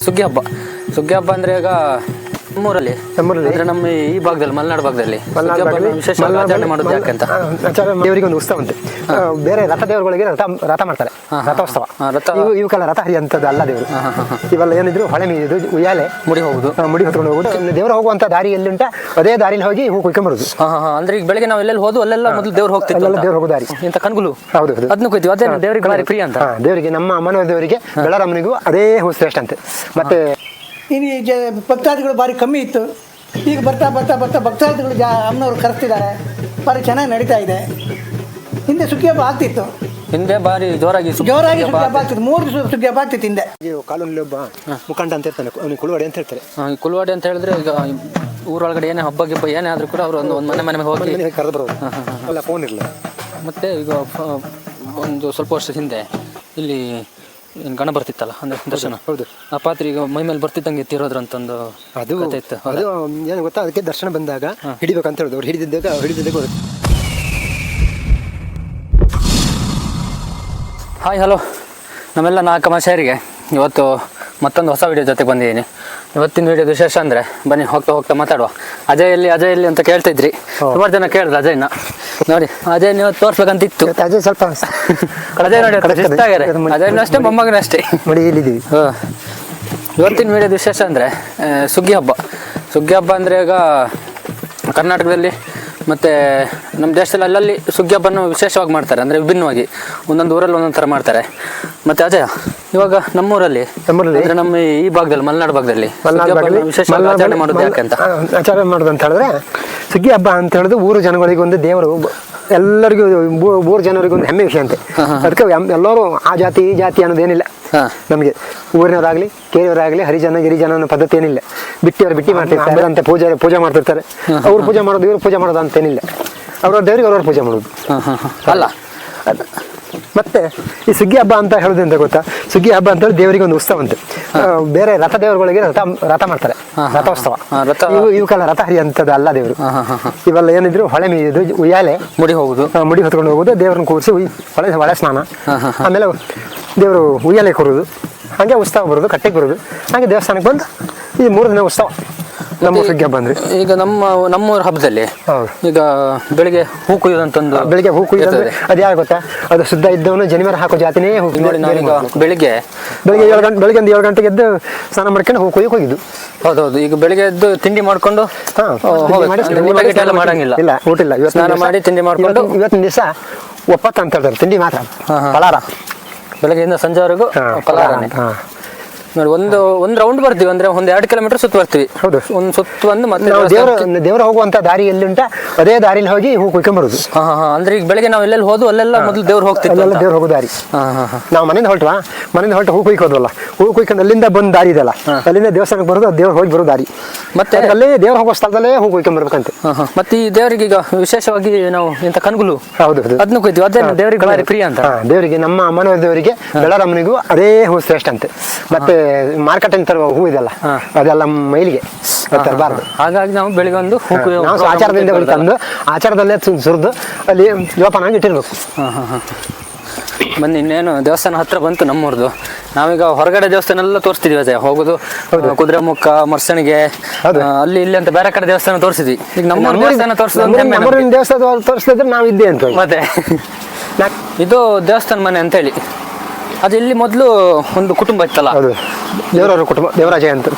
ಸುಗ್ಗಿ ಹಬ್ಬ. ಸುಗ್ಗಿ ಹಬ್ಬ ಅಂದರೆ ಈಗ ನಮ್ಮೂರಲ್ಲಿ. ನಮ್ಮೂರಲ್ಲಿ? ಅಂದ್ರೆ ನಮ್ಮ ಈ ಭಾಗದಲ್ಲಿ ಮಲೆನಾಡು ಭಾಗದಲ್ಲಿ. ಮಲೆನಾಡು ಆಚರಣೆ ಮಾಡೋದು ಯಾಕಂತ ಆಚಾರ ದೇವರಿಗೆ ಒಂದು ಉತ್ಸವ ಅಂತೆ ಬೇರೆ ರಥ ದೇವರುಗಳಿಗೆ ರಥ ರಥ ಮಾಡ್ತಾರೆ. ರಥೋತ್ಸವ. ರಥ- ಇವು ಇವಕ್ಕೆಲ್ಲ ರಥ ಹರಿಯಂಥದ್ದು ಅಲ್ಲ ದೇವರು. ಇವೆಲ್ಲ ಏನಿದ್ರು ಹೊಳೆ ಮೀದು ಉಯ್ಯಾಲೆ. ಮುಡಿ ಹೋಗುದು. ಮುಡಿ ಹೊತ್ಕೊಂಡು ಹೋಗುದು ದೇವರು ಹೋಗುವಂತ ದಾರಿ ಎಲ್ಲಿಂಟ ಅದೇ ದಾರಿಲಿ ಹೋಗಿ ಹೂ ಕುಯ್ಕೊಂಬರುದು ಅಂದ್ರೆ ಈಗ ಬೆಳಗ್ಗೆ ನಾವು ಎಲ್ಲೆಲ್ಲಿ ಹೋದ್ವು ಅಲ್ಲೆಲ್ಲ ಮೊದಲು ದೇವ್ರು ಹೋಗ್ತಿದ್ವಿ ಅಲ್ಲೆಲ್ಲ ಅಂತ. ದೇವ್ರು ಹೋಗೋ ದಾರಿ. ಇಂತ ಕನ್ಗುಲು ಹೌದು ಹೌದು. ಅದನ್ನ ಕೊಯ್ತೀವಿ. ಅದೇ ದೇವರಿಗೆ ಭಾರಿ ಪ್ರಿಯ ಅಂತ. ದೇವರಿಗೆ ನಮ್ಮ ಅಮ್ಮನ ದೇವರಿಗೆ ಬೆಳರಮ್ಮನಿಗೂ ಅದೇ ಹೂ ಶ್ರೇಷ್ಠ ಅಂತೆ. ಮತ್ತೆ ಇನ್ನು ಈ ಜ ಭಕ್ತಾದಿಗಳು ಭಾರಿ ಕಮ್ಮಿ ಇತ್ತು. ಈಗ ಬರ್ತಾ ಬರ್ತಾ ಬರ್ತಾ ಭಕ್ತಾದಿಗಳು ಜಾ ಅಮ್ಮನವ್ರು ಕರೆಸ್ತಿದ್ದಾರೆ. ಭಾರಿ ಚೆನ್ನಾಗಿ ನಡೀತಾ ಇದೆ. ಹಿಂದೆ ಸುಗ್ಗಿ ಹಬ್ಬ ಆಗ್ತಿತ್ತು. ಹಿಂದೆ ಬಾರಿ ಜೋರಾಗಿ ಜೋರಾಗಿ ಸುಗ್ಗಿ ಹಬ್ಬ ಆಗ್ತಿತ್ತು. ಮೂರು ದಿವಸ ಸುಗ್ಗಿ ಹಬ್ಬ ಆಗ್ತಿತ್ತು ಹಿಂದೆ. ಕಾಲೋನಿ ಒಬ್ಬ ಮುಖಂಡ ಅಂತ ಇರ್ತಾನೆ ಅವನಿಗೆ ಕುಳುವಾಡಿ ಅಂತ ಹೇಳ್ತಾರೆ ಕುಳುವಾಡಿ ಅಂತ ಹೇಳಿದ್ರೆ ಈಗ ಊರೊಳಗಡೆ ಏನೇ ಹಬ್ಬ ಗಿಬ್ಬ ಏನೇ ಆದರೂ ಕೂಡ ಅವರು ಒಂದು ಒಂದು ಮನೆ ಮನೆ ಹೋಗಿ ಕರೆದ್ರು ಕರೆದು ಬರೋದು ಅಲ್ಲ ಫೋನ್ ಇರಲಿಲ್ಲ. ಮತ್ತೆ ಈಗ ಒಂದು ಸ್ವಲ್ಪ ವರ್ಷ ಹಿಂದೆ ಇಲ್ಲಿ ಗಣ ಬರ್ತಿತ್ತಲ್ಲ ಅಂದ್ರೆ ದರ್ಶನ? ಹೌದು. ಆ ಪಾತ್ರೆ ಈಗ ಮೈ ಮೇಲೆ ಬರ್ತಿದ್ದಂಗೆ ಎತ್ತಿರೋದ್ರ ಅಂತಂದು ಅದು ಇತ್ತು. ಅದು ಏನು ಗೊತ್ತಾ ಅದಕ್ಕೆ ದರ್ಶನ ಬಂದಾಗ ಹಿಡಿಬೇಕಂತ ಹೇಳಿದ್ರು. ಅವ್ರು ಹಿಡಿದಿದ್ದಾಗ ಹಿಡಿದಿದ್ದಾಗ ಬರುತ್ತೆ. ಹಾಯ್ ಹಲೋ ನಮ್ಮೆಲ್ಲ ನಾಲ್ಕು ಮನುಷ್ಯರಿಗೆ ಇವತ್ತು ಮತ್ತೊಂದು ಹೊಸ ವಿಡಿಯೋ ಜೊತೆಗೆ ಬಂದಿದ್ದೀನಿ. ಇವತ್ತಿನ ವಿಡಿಯೋ ವಿಶೇಷ ಅಂದರೆ ಬನ್ನಿ ಹೋಗ್ತಾ ಹೋಗ್ತಾ ಮಾತಾಡುವ. ಅಜಯ್ ಎಲ್ಲಿ ಅಜಯ್ ಎಲ್ಲಿ ಅಂತ ಕೇಳ್ತಿದ್ರಿ ಸುಮಾರು ಜನ ಕೇಳಿದ್ರು ಅಜಯ್ನ. ನೋಡಿ ಅದೇ ನೀವು ತೋರ್ಸ್ಬೇಕಂತಿತ್ತು. ಅದೇ ಅಜಯ್ ಸ್ವಲ್ಪ ಅಜಯ್ ನೋಡಿ ಅದು ಅಜಯ್ನ ಅಷ್ಟೇ ಮೊಮ್ಮಗನ ಅಷ್ಟೇ. ನೋಡಿ ಇಲ್ಲಿದ್ದೀವಿ ಹ. ಇವತ್ತಿನ ವಿಡಿಯೋದ ವಿಶೇಷ ಅಂದರೆ ಸುಗ್ಗಿ ಹಬ್ಬ. ಸುಗ್ಗಿ ಹಬ್ಬ ಅಂದರೆ ಈಗ ಕರ್ನಾಟಕದಲ್ಲಿ ಮತ್ತು ನಮ್ಮ ದೇಶದಲ್ಲಿ ಅಲ್ಲಲ್ಲಿ ಸುಗ್ಗಿ ಹಬ್ಬನ ವಿಶೇಷವಾಗಿ ಮಾಡ್ತಾರೆ ಅಂದರೆ ವಿಭಿನ್ನವಾಗಿ. ಒಂದೊಂದು ಊರಲ್ಲಿ ಒಂದೊಂದು ಥರ ಮಾಡ್ತಾರೆ. ಮತ್ತು ಅಜಯ ಇವಾಗ ನಮ್ಮೂರಲ್ಲಿ ನಮ್ಮೂರಲ್ಲಿ? ಅಂದರೆ ನಮ್ಮ ಈ ಭಾಗದಲ್ಲಿ ಮಲೆನಾಡು ಭಾಗದಲ್ಲಿ ವಿಶೇಷವಾಗಿ ಆಚರಣೆ ಮಾಡೋದು ಯಾಕೆ ಅಂತ. ಆಚರಣೆ ಮಾಡೋದು ಅಂತ ಹೇಳಿದ್ರೆ ಸುಗ್ಗಿ ಹಬ್ಬ ಅಂತ ಹೇಳಿದ್ರೆ ಊರು ಜನಗಳಿಗೆ ಒಂದು ದೇವರು ಎಲ್ಲರಿಗೂ ಊರು ಜನರಿಗೆ ಒಂದು ಹೆಮ್ಮೆ ವಿಷಯ ಅಂತೆ. ಅದಕ್ಕೆ ಎಲ್ಲರೂ ಆ ಜಾತಿ ಈ ಜಾತಿ ಅನ್ನೋದೇನಿಲ್ಲ. ನಮಗೆ ಊರಿನವರಾಗಲಿ ಕೇರಿಯವರಾಗ್ಲಿ ಹರಿಜನ ಗಿರಿಜನ ಅನ್ನೋ ಪದ್ಧತಿ ಏನಿಲ್ಲ. ಬಿಟ್ಟಿಯವರು ಬಿಟ್ಟಿ ಮಾಡ್ತಿರ್ತಾರೆ. ಅಂತ ಪೂಜೆ ಪೂಜೆ ಮಾಡ್ತಿರ್ತಾರೆ. ಅವ್ರು ಪೂಜೆ ಮಾಡೋದು ಇವ್ರು ಪೂಜೆ ಮಾಡೋದು ಅಂತೇನಿಲ್ಲ. ಅವ್ರವ್ರ ದೇವರಿಗೆ ಅವ್ರವ್ರ ಪೂಜೆ ಮಾಡೋದು. ಅಲ್ಲ. ಅದ್- ಮತ್ತೆ ಈ ಸುಗ್ಗಿ ಹಬ್ಬ ಅಂತ ಹೇಳೋದು ಅಂತ ಗೊತ್ತಾ? ಸುಗ್ಗಿ ಹಬ್ಬ ಅಂತ ಹೇಳಿ ದೇವರಿಗೆ ಒಂದು ಉತ್ಸವ ಅಂತೆ. ಬೇರೆ ರಥ ದೇವರುಗಳಿಗೆ ರಥ ರಥ ಮಾಡ್ತಾರೆ. ರಥೋತ್ಸವ. ಇವಕ್ಕೆಲ್ಲ ರಥ ಹರಿಯಂಥದ್ದು ಅಲ್ಲ ದೇವರು. ಇವೆಲ್ಲ ಏನಿದ್ರು ಹೊಳೆ ಮೀದು ಉಯ್ಯಾಲೆ ಮುಡಿ ಹೋಗುದು. ಮುಡಿ ಹೊತ್ಕೊಂಡು ಹೋಗುದು ದೇವ್ರನ್ನ ಕೂರಿಸಿ ಹೊಳೆ ಹೊಳೆ ಸ್ನಾನ. ಆಮೇಲೆ ದೇವರು ಉಯ್ಯಾಲೆ ಕೊರೋದು ಹಾಗೆ ಉತ್ಸವ ಬರೋದು ಕಟ್ಟೆಗೆ ಬರೋದು. ಹಾಗೆ ದೇವಸ್ಥಾನಕ್ಕೆ ಬಂದು ಈ ಮೂರು ದಿನ ಉತ್ಸವ. ನಮ್ಮ ಈಗ ನಮ್ಮ ನಮ್ಮೂರ ಹಬ್ಬದಲ್ಲಿ ಈಗ ಬೆಳಿಗ್ಗೆ ಹೂ ಕುಯ್ಯೋದಂತಂದು ಬೆಳಿಗ್ಗೆ ಹೂ ಕುಯ್ಯೋದು. ಅದು ಯಾರು ಗೊತ್ತಾ? ಅದು ಶುದ್ಧ ಇದ್ದವನು ಜನಿಮರ ಹಾಕೋ ಜಾತಿನೇ ಹೂ ನೋಡಿ ಬೆಳಿಗ್ಗೆ ಬೆಳಿಗ್ಗೆ ಏಳು ಗಂಟೆ ಬೆಳಿಗ್ಗೆ ಒಂದು ಏಳು ಗಂಟೆಗೆ ಎದ್ದು ಸ್ನಾನ ಮಾಡ್ಕೊಂಡು ಹೂ ಕುಯ್ಯಕ್ಕೆ ಹೋಗಿದ್ದು ಹೌದೌದು. ಈಗ ಬೆಳಿಗ್ಗೆ ಎದ್ದು ತಿಂಡಿ ಮಾಡ್ಕೊಂಡು ಮಾಡಂಗಿಲ್ಲ. ಇಲ್ಲ ಊಟ ಇಲ್ಲ. ಇವತ್ತು ಸ್ನಾನ ಮಾಡಿ ತಿಂಡಿ ಮಾಡ್ಕೊಂಡು ಇವತ್ತಿನ- ದಿವಸ ಒಪ್ಪತ್ತು ಅಂತ ಹೇಳ್ತಾರೆ. ತಿಂಡಿ ಮಾತ್ರ. ಪಲಾರ ಬೆಳಗ್ಗೆಯಿಂದ ಸಂಜೆವರೆಗೂ ಹಾ. ನೋಡಿ ಒಂದು ಒಂದು ರೌಂಡ್ ಬರ್ತೀವಿ ಅಂದ್ರೆ ಒಂದ್ ಎರಡು ಕಿಲೋಮೀಟರ್ ಸುತ್ತ ಬರ್ತೀವಿ. ಹೌದು. ಒಂದು ಸುತ್ತ ಬಂದು ಮತ್ತೆ ನಾವು ದೇವರ ದೇವರ ಹೋಗುವಂತ ದಾರಿ ಎಲ್ಲಿಂಟ ಅದೇ ದಾರಿಲಿ ಹೋಗಿ ಹೂ ಕುಯ್ಕೊಂಬರುದು ಹಾ ಹಾ ಅಂದ್ರೆ ಈಗ ಬೆಳಗ್ಗೆ ನಾವು ಎಲ್ಲೆಲ್ಲಿ ಹೋದ್ವು ಅಲ್ಲೆಲ್ಲ ಮೊದಲು ದೇವ್ರು ಹೋಗ್ತೀವಿ ಅಲ್ಲೆಲ್ಲ. ದೇವ್ರ ಹೋಗೋ ದಾರಿ. ನಾವು ಮನೆಯಿಂದ ಹೊರಟ್ವಾ? ಮನೆಯಿಂದ ಹೊರಟು ಹೂ ಕುಯ್ಕೋದಲ್ಲ ಹೂ ಕುಯ್ಕೊಂಡು ಅಲ್ಲಿಂದ ಬಂದ ದಾರಿ ಇದೆಲ್ಲ ಅಲ್ಲಿಂದ ದೇವಸ್ಥಾನಕ್ಕೆ ಬರೋದು ದೇವ್ರು ಹೋಗಿ ಬರೋ ದಾರಿ. ಮತ್ತೆ ಅಲ್ಲಿ ದೇವ್ರ ಹೋಗೋ ಸ್ಥಳದಲ್ಲೇ ಹೂ ಕುಯ್ಕೊಂಬರ್ಬೇಕಂತೆ ಹಾ ಮತ್ತೆ ಈ ದೇವರಿಗೆ ಈಗ ವಿಶೇಷವಾಗಿ ನಾವು ಇಂಥ ಕನ್ಗುಲು ಹೌದು ಹೌದು. ಅದನ್ನ ಕುಯ್ತೀವಿ. ಅದೇ ದೇವರಿಗೆ ಪ್ರಿಯ ಅಂತ? ದೇವರಿಗೆ ನಮ್ಮ ಅಮ್ಮನವರ ದೇವರಿಗೆ ಬೆಳರಮ್ಮನಿಗೂ ಅದೇ ಹೂ ಶ್ರೇಷ್ಠ ಅಂತೆ. ಮತ್ತೆ ಮಾರ್ಕೆಟ್ ತರುವ ಹೂ ಇದೆಲ್ಲ. ಅದೆಲ್ಲ ಮೈಲಿಗೆ ತರಬಾರ್ದು. ಹಾಗಾಗಿ ನಾವು ಬೆಳಿಗ್ಗೆ ಒಂದು ನಾವು ಆಚಾರದಿಂದ ತಂದು ಆಚಾರದಲ್ಲೇ ಸುರಿದು ಅಲ್ಲಿ ಜೋಪಾನ ಆಗಿ ಇಟ್ಟಿರ್ಬೇಕು. ಬಂದು ಇನ್ನೇನು ದೇವಸ್ಥಾನ ಹತ್ರ ಬಂತು ನಮ್ಮೂರ್ದು. ನಾವೀಗ ಹೊರಗಡೆ ದೇವಸ್ಥಾನ ಎಲ್ಲ ತೋರಿಸ್ತಿದ್ವಿ ಅದೇ ಹೋಗುದು ಕುದುರೆಮುಖ ಮರ್ಸಣಿಗೆ. ಅಲ್ಲಿ ಇಲ್ಲಿ ಅಂತ ಬೇರೆ ಕಡೆ ದೇವಸ್ಥಾನ ತೋರಿಸಿದ್ವಿ. ಈಗ ನಮ್ಮ ದೇವಸ್ಥಾನ ತೋರಿಸೋದು ಒಂದು ಹೆಮ್ಮೆ ನಮ್ಗೆ. ನಮ್ಮೂರಿನ ದೇವಸ್ಥಾನ ತೋರಿಸ್ತಿದ್ರೆ ನಾವು ಇದ್ದೆ ಅಂತ ಮತ್ತೆ ಇದು ದೇವಸ್ಥಾನ ಮನೆ ಅಂತೇಳಿ ಅದು ಇಲ್ಲಿ ಮೊದಲು ಒಂದು ಕುಟುಂಬ ಇತ್ತಲ್ಲ? ಹೌದು. ದೇವರವ್ರ ಕುಟುಂಬ ದೇವರಾಜ ಅಂತ.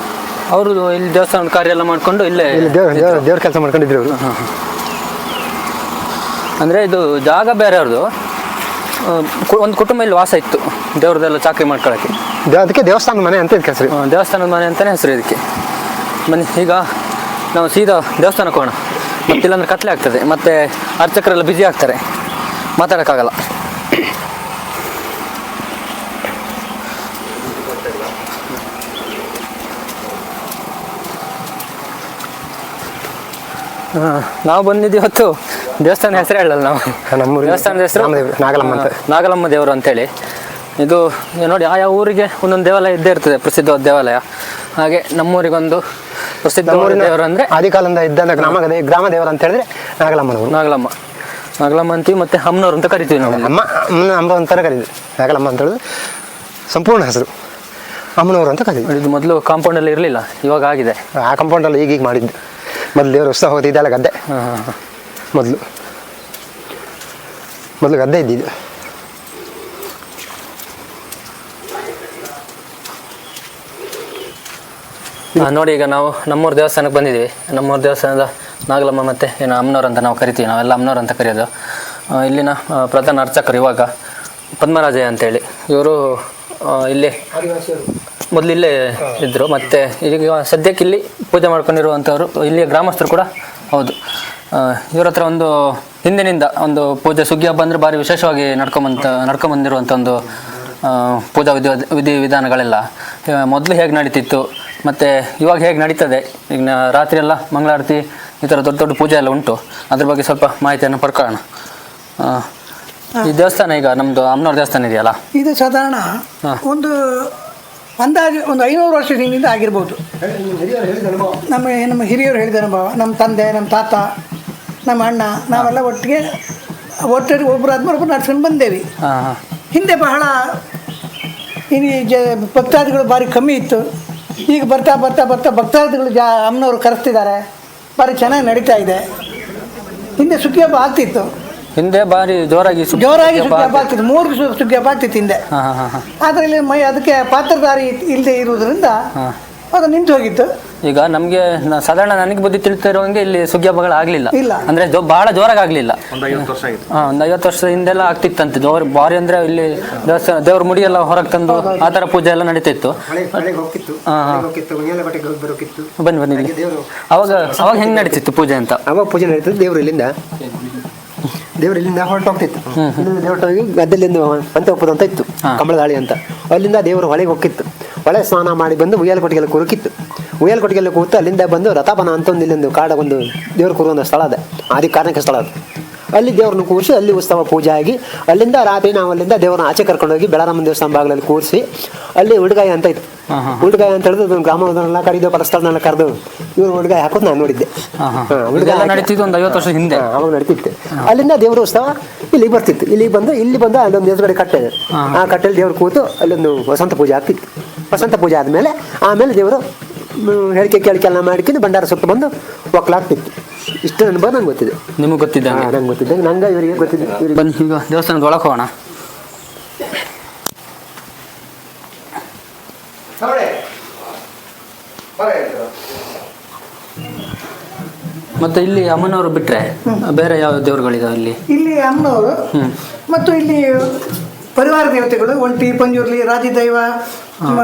ಅವರು ಇಲ್ಲಿ ದೇವಸ್ಥಾನದ ಕಾರ್ಯ ಎಲ್ಲ ಮಾಡ್ಕೊಂಡು ಇಲ್ಲೇ ಇಲ್ಲಿ ದೇವ್ರ ದೇವ್ರ ದೇವ್ರ ಕೆಲಸ ಮಾಡ್ಕೊಂಡಿದ್ರು ಅವರು. ಅಂದ್ರೆ ಇದು ಜಾಗ ಬೇರೆ ಅವ್ರದ್ದು. ಒಂದು ಕುಟುಂಬ ಇಲ್ಲಿ ವಾಸ ಇತ್ತು ದೇವ್ರದೆಲ್ಲ ಚಾಕರಿ ಮಾಡ್ಕೊಳಕ್ಕೆ. ಅದಕ್ಕೆ ದೇವಸ್ಥಾನದ ಮನೆ ಅಂತ ಕೆಲಸ ಹೆಸರು ದೇವಸ್ಥಾನದ ಮನೆ ಅಂತಾನೆ ಹೆಸರು ಇದಕ್ಕೆ. ಮನೆ ಈಗ ನಾವು ಸೀದಾ ದೇವಸ್ಥಾನಕ್ಕೆ ಹೋಗೋಣ. ಮತ್ತಿಲ್ಲಾಂದ್ರೆ ಕತ್ಲೆ ಆಗ್ತದೆ ಮತ್ತೆ ಅರ್ಚಕರೆಲ್ಲ ಬ್ಯುಸಿ ಆಗ್ತಾರೆ. ಮಾತಾಡೋಕ್ಕಾಗಲ್ಲ. ನಾವು ಬಂದಿದ್ದು ಇವತ್ತು ದೇವಸ್ಥಾನ ಹೆಸರು ಹೇಳಲ್ಲ ನಾವು. ನಮ್ಮ ದೇವಸ್ಥಾನದ ಹೆಸರು ನಾಗಲಮ್ಮ ಅಂತ. ನಾಗಲಮ್ಮ ದೇವರು ಅಂತೇಳಿ. ಇದು ನೋಡಿ ಆಯಾ ಊರಿಗೆ ಒಂದೊಂದು ದೇವಾಲಯ ಇದ್ದೇ ಇರ್ತದೆ ಪ್ರಸಿದ್ಧವಾದ ದೇವಾಲಯ. ಹಾಗೆ ನಮ್ಮೂರಿಗೊಂದು ಪ್ರಸಿದ್ಧ ದೇವರು ಅಂದರೆ ಆದಿಕಾಲದಿಂದ ಇದ್ದಂತ ಗ್ರಾಮ ಗ್ರಾಮ ದೇವರು ಅಂತ ಹೇಳಿದ್ರೆ ನಾಗಲಮ್ಮನವರು. ನಾಗಲಮ್ಮ. ನಾಗಲಮ್ಮ ಅಂತೀವಿ ಮತ್ತೆ ಅಮ್ಮನವ್ರು ಅಂತ ಕರಿತೀವಿ ನಾವು. ಅಮ್ಮ ಅಮ್ಮನ ಅಮ್ಮ ಅಂತಾನೆ ಕರೀದು ನಾಗಲಮ್ಮ ಅಂತ ಹೇಳಿದ್ರೆ ಸಂಪೂರ್ಣ ಹೆಸರು. ಅಮ್ಮನವರು ಅಂತ ಕರೀತೀವಿ. ಇದು ಮೊದಲು ಕಾಂಪೌಂಡಲ್ಲಿ ಇರಲಿಲ್ಲ ಇವಾಗ ಆಗಿದೆ. ಆ ಕಾಂಪೌಂಡಲ್ಲಿ ಈಗೀಗ ಮಾಡಿದ್ದು. ಮೊದಲು ದೇವ್ರ ಉತ್ಸವ ಹೋದಿದ್ದೆಲ್ಲ ಗದ್ದೆ. ಮೊದಲು. ಮೊದಲು ಗದ್ದೆ ಇದ್ದಿದ್ದು. ನೋಡಿ ಈಗ ನಾವು ನಮ್ಮೂರ ದೇವಸ್ಥಾನಕ್ಕೆ ಬಂದಿದ್ದೀವಿ. ನಮ್ಮೂರು ದೇವಸ್ಥಾನದ ನಾಗಲಮ್ಮ ಮತ್ತು ಏನು ಅಮ್ಮನವ್ರು ಅಂತ ನಾವು ಕರಿತೀವಿ. ನಾವೆಲ್ಲ ಅಮ್ಮನವ್ರು ಅಂತ ಕರೆಯೋದು. ಇಲ್ಲಿನ ಪ್ರಧಾನ ಅರ್ಚಕರು ಇವಾಗ ಪದ್ಮರಾಜಯ್ಯ ಅಂತೇಳಿ. ಇವರು ಇಲ್ಲಿ. ಮೊದಲು ಇಲ್ಲೇ ಇದ್ದರು ಮತ್ತು ಈಗ ಸದ್ಯಕ್ಕೆ ಇಲ್ಲಿ ಪೂಜೆ ಮಾಡ್ಕೊಂಡಿರುವಂಥವ್ರು, ಇಲ್ಲಿಯ ಗ್ರಾಮಸ್ಥರು ಕೂಡ ಹೌದು. ಇವ್ರ ಹತ್ರ ಒಂದು ಹಿಂದಿನಿಂದ ಒಂದು ಪೂಜೆ, ಸುಗ್ಗಿ ಹಬ್ಬ ಅಂದರೆ ಭಾರಿ ವಿಶೇಷವಾಗಿ ನಡ್ಕೊಂಬಂತ, ನಡ್ಕೊಂಬಂದಿರುವಂಥ ಒಂದು ಪೂಜಾ ವಿಧಿ ವಿಧಿ ವಿಧಾನಗಳೆಲ್ಲ. ಮೊದಲು ಹೇಗೆ ನಡೀತಿತ್ತು, ಮತ್ತು ಇವಾಗ ಹೇಗೆ ನಡೀತದೆ, ಈಗ ರಾತ್ರಿ ಎಲ್ಲ ಮಂಗಳಾರತಿ ಈ ಥರ ದೊಡ್ಡ ದೊಡ್ಡ ಪೂಜೆ ಎಲ್ಲ ಉಂಟು. ಅದ್ರ ಬಗ್ಗೆ ಸ್ವಲ್ಪ ಮಾಹಿತಿಯನ್ನು ಪಡ್ಕೊಳ್ಳೋಣ. ಈ ದೇವಸ್ಥಾನ ಈಗ ನಮ್ದು ಅಮ್ಮನವ್ರ ದೇವಸ್ಥಾನ ಇದೆಯಲ್ಲ? ಇದು ಸಾಧಾರಣ ಒಂದು ಅಂದಾಜು ಒಂದು ಐನೂರು ವರ್ಷ ಹಿಂದಿಂದ ಆಗಿರ್ಬೋದು. ನಮ್ಮ ನಮ್ಮ ಹಿರಿಯರು ಹೇಳಿದ ಅನುಭವ ನಮ್ಮ ತಂದೆ ನಮ್ಮ ತಾತ ನಮ್ಮ ಅಣ್ಣ ನಾವೆಲ್ಲ ಒಟ್ಟಿಗೆ ಒಟ್ಟಿಗೆ ಒಬ್ಬರಾದ್ಮೇಲೆ ಒಬ್ಬರು ನಡ್ಸ್ಕೊಂಡು ಬಂದೇವಿ. ಹಿಂದೆ ಬಹಳ ಇಲ್ಲಿ ಜ ಭಕ್ತಾದಿಗಳು ಭಾರಿ ಕಮ್ಮಿ ಇತ್ತು. ಈಗ ಬರ್ತಾ ಬರ್ತಾ ಬರ್ತಾ ಭಕ್ತಾದಿಗಳು ಜಾ ಅಮ್ಮನವರು ಕರೆಸ್ತಿದ್ದಾರೆ. ಭಾರಿ ಚೆನ್ನಾಗಿ ನಡೀತಾ ಇದೆ. ಹಿಂದೆ ಸುಗ್ಗಿ ಹಬ್ಬ ಆಗ್ತಿತ್ತು. ಹಿಂದೆ ಬಾರಿ ಜೋರಾಗಿ ಸುಗ್ಗಿ ಜೋರಾಗಿ ಸುಗ್ಗಿ ಹಬ್ಬ ಆಗ್ತಿತ್ತು ಮೂರು ಸು- ಸುಗ್ಗಿ ಹಬ್ಬ ಆಗ್ತಿತ್ತು ಹಿಂದೆ. ಹಾಂ ಹಾಂ ಹಾಂ ಹಾಂ. ಆದರೆ ಇಲ್ಲಿ ಮೈ ಅದಕ್ಕೆ ಪಾತ್ರಧಾರಿ ಇಲ್ಲದೆ ಇರುವುದರಿಂದ ಹಾಂ. ಅದು ನಿಂತು ಹೋಗಿತ್ತು. ಈಗ ನಮಗೆ ಸಾಧಾರಣ ನನಗೆ ಬುದ್ಧಿ ತಿಳಿತಾ ಇರುವಂಗೆ ಇಲ್ಲಿ ಸುಗ್ಗಿ ಹಬ್ಬಗಳು ಆಗಲಿಲ್ಲ. ಇಲ್ಲ. ಅಂದರೆ ಜೋ ಭಾಳ ಜೋರಾಗಿ ಆಗಲಿಲ್ಲ. ಒಂದು ಐವತ್ತು ವರ್ಷ ಆಗಿತ್ತು. ಹಾಂ ಒಂದು ಐವತ್ತು ವರ್ಷದ ಹಿಂದೆಲ್ಲ ಆಗ್ತಿತ್ತಂತೆ. ಜೋರ್ ಬಾರಿ ಅಂದರೆ ಇಲ್ಲಿ ದೇವಸ್ಥಾನ ದೇವ್ರ ಮುಡಿ ಎಲ್ಲ ಹೊರಗೆ ತಂದು ಆ ಥರ ಪೂಜೆ ಎಲ್ಲ ನಡೀತಿತ್ತು. ಹೋಗಿತ್ತು ಹಾಂ ಹಾಂ. ಹೋಗಿತ್ತು ಮಂಗಲ ಬಟ್ಟೆಗೆ ಹೋಗಿ ಬರೋಕಿತ್ತು. ಬನ್ನಿ ಬನ್ನಿ ಇಲ್ಲಿ. ದೇವರು ಅವಾಗ ಅವಾಗ ಹೆಂಗೆ ನಡೀತಿತ್ತು ಪೂಜೆ ಅಂತ? ಅವಾಗ ಪೂಜೆ ನಡೀತದೆ ದೇವರು ಇಲ್ಲಿಂದ. ದೇವರು ಇಲ್ಲಿಂದ ಹೊರಟೋಗ್ತಿತ್ತು ಇಲ್ಲಿಂದ ಹೋಗಿ ಗದ್ದೆಲಿಂದ ಅಂತ ಒಪ್ಪದು ಅಂತ ಇತ್ತು ಕಮಲದಾಳಿ ಅಂತ. ಅಲ್ಲಿಂದ ದೇವರು ಹೊಳೆಗೆ ಹೋಗಿತ್ತು ಹೊಳೆ ಸ್ನಾನ ಮಾಡಿ ಬಂದು ಉಯ್ಯಾಲಕೊಟ್ಟಿಗೆಲ್ಲ ಕುರುಕಿತ್ತು. ಉಯ್ಯಾಲಕೊಟ್ಟಿಗೆಲ್ಲ ಕೂತು ಅಲ್ಲಿಂದ ಬಂದು ರಥಾಪನ ಅಂತ ಒಂದು ಇಲ್ಲೊಂದು ಕಾಡ ಒಂದು ದೇವರು ಕೂರುವ ಸ್ಥಳ ಅದ. ಆದಿ ಕಾರಣಕ್ಕೆ ಸ್ಥಳ ಅದು. ಅಲ್ಲಿ ದೇವ್ರನ್ನ ಕೂರಿಸಿ ಅಲ್ಲಿ ಉತ್ಸವ ಪೂಜೆ ಆಗಿ ಅಲ್ಲಿಂದ ರಾತ್ರಿ ನಾವು ಅಲ್ಲಿಂದ ದೇವ್ರನ್ನ ಆಚೆ ಕರ್ಕೊಂಡು ಹೋಗಿ ಬೆಳರಾಮನ ದೇವಸ್ಥಾನ ಭಾಗದಲ್ಲಿ ಕೂರಿಸಿ ಅಲ್ಲಿ ಹುಡುಗಾಯ ಅಂತ ಇತ್ತು. ಹುಡುಗಾಯ ಅಂತ ಹೇಳಿದ್ರೆ ಅದನ್ನ ಗ್ರಾಮದವ್ರನ್ನೆಲ್ಲ ಕರೆದು ಪರಸ್ಥಳನೆಲ್ಲ ಕರೆದು ಇವ್ರು ಹುಡುಗಾಯ ಹಾಕೋದು ನಾನು ನೋಡಿದ್ದೆ. ನಡೀತಿದ್ದು ಒಂದು ಐವತ್ತು ವರ್ಷ ಹಿಂದೆ. ಅವಾಗ ನಡೀತಿತ್ತು. ಅಲ್ಲಿಂದ ದೇವರ ಉತ್ಸವ ಇಲ್ಲಿಗೆ ಬರ್ತಿತ್ತು. ಇಲ್ಲಿಗೆ ಬಂದು ಇಲ್ಲಿ ಬಂದು ಅಲ್ಲೊಂದು ಎದುರುಗಡೆ ಕಟ್ಟೆ. ಆ ಕಟ್ಟೆಯಲ್ಲಿ ದೇವ್ರು ಕೂತು ಅಲ್ಲೊಂದು ವಸಂತ ಪೂಜೆ ಆಗ್ತಿತ್ತು. ವಸಂತ ಪೂಜೆ ಆದಮೇಲೆ ಆಮೇಲೆ ದೇವರು ಹೇಳಿಕೆ ಕೇಳಿಕೆ ಎಲ್ಲ ಮಾಡ್ಕೊಂಡು ಭಂಡಾರ ಸುತ್ತ ಬಂದು ಒಕ್ಕಲಾಗ್ತಿತ್ತು. ಇಷ್ಟು ಅನುಭವ ನಂಗೆ ಗೊತ್ತಿದೆ. ನಿಮಗೆ ಗೊತ್ತಿದ್ದಂಗೆ? ನಂಗೆ ಗೊತ್ತಿದ್ದೆ. ನಂಗೆ ಇವರಿಗೆ ಗೊತ್ತಿದೆ. ಇವ್ರಿಗೆ ಬನ್ನಿ ಈಗ ದೇವಸ್ಥಾನದ ಒಳಗೆ ಹೋಗೋಣ. ಮತ್ತೆ ಇಲ್ಲಿ ಅಮ್ಮನವರು ಬಿಟ್ರೆ ಬೇರೆ ಯಾವ ದೇವರುಗಳಿದಾವೆ ಇಲ್ಲಿ ಇಲ್ಲಿ ಅಮ್ಮನವರು ಮತ್ತು ಇಲ್ಲಿ ಪರಿವಾರ ದೇವತೆಗಳು ಒಂಟಿ ಪಂಜುರ್ಲಿ ರಾಜದೈವ ದೈವ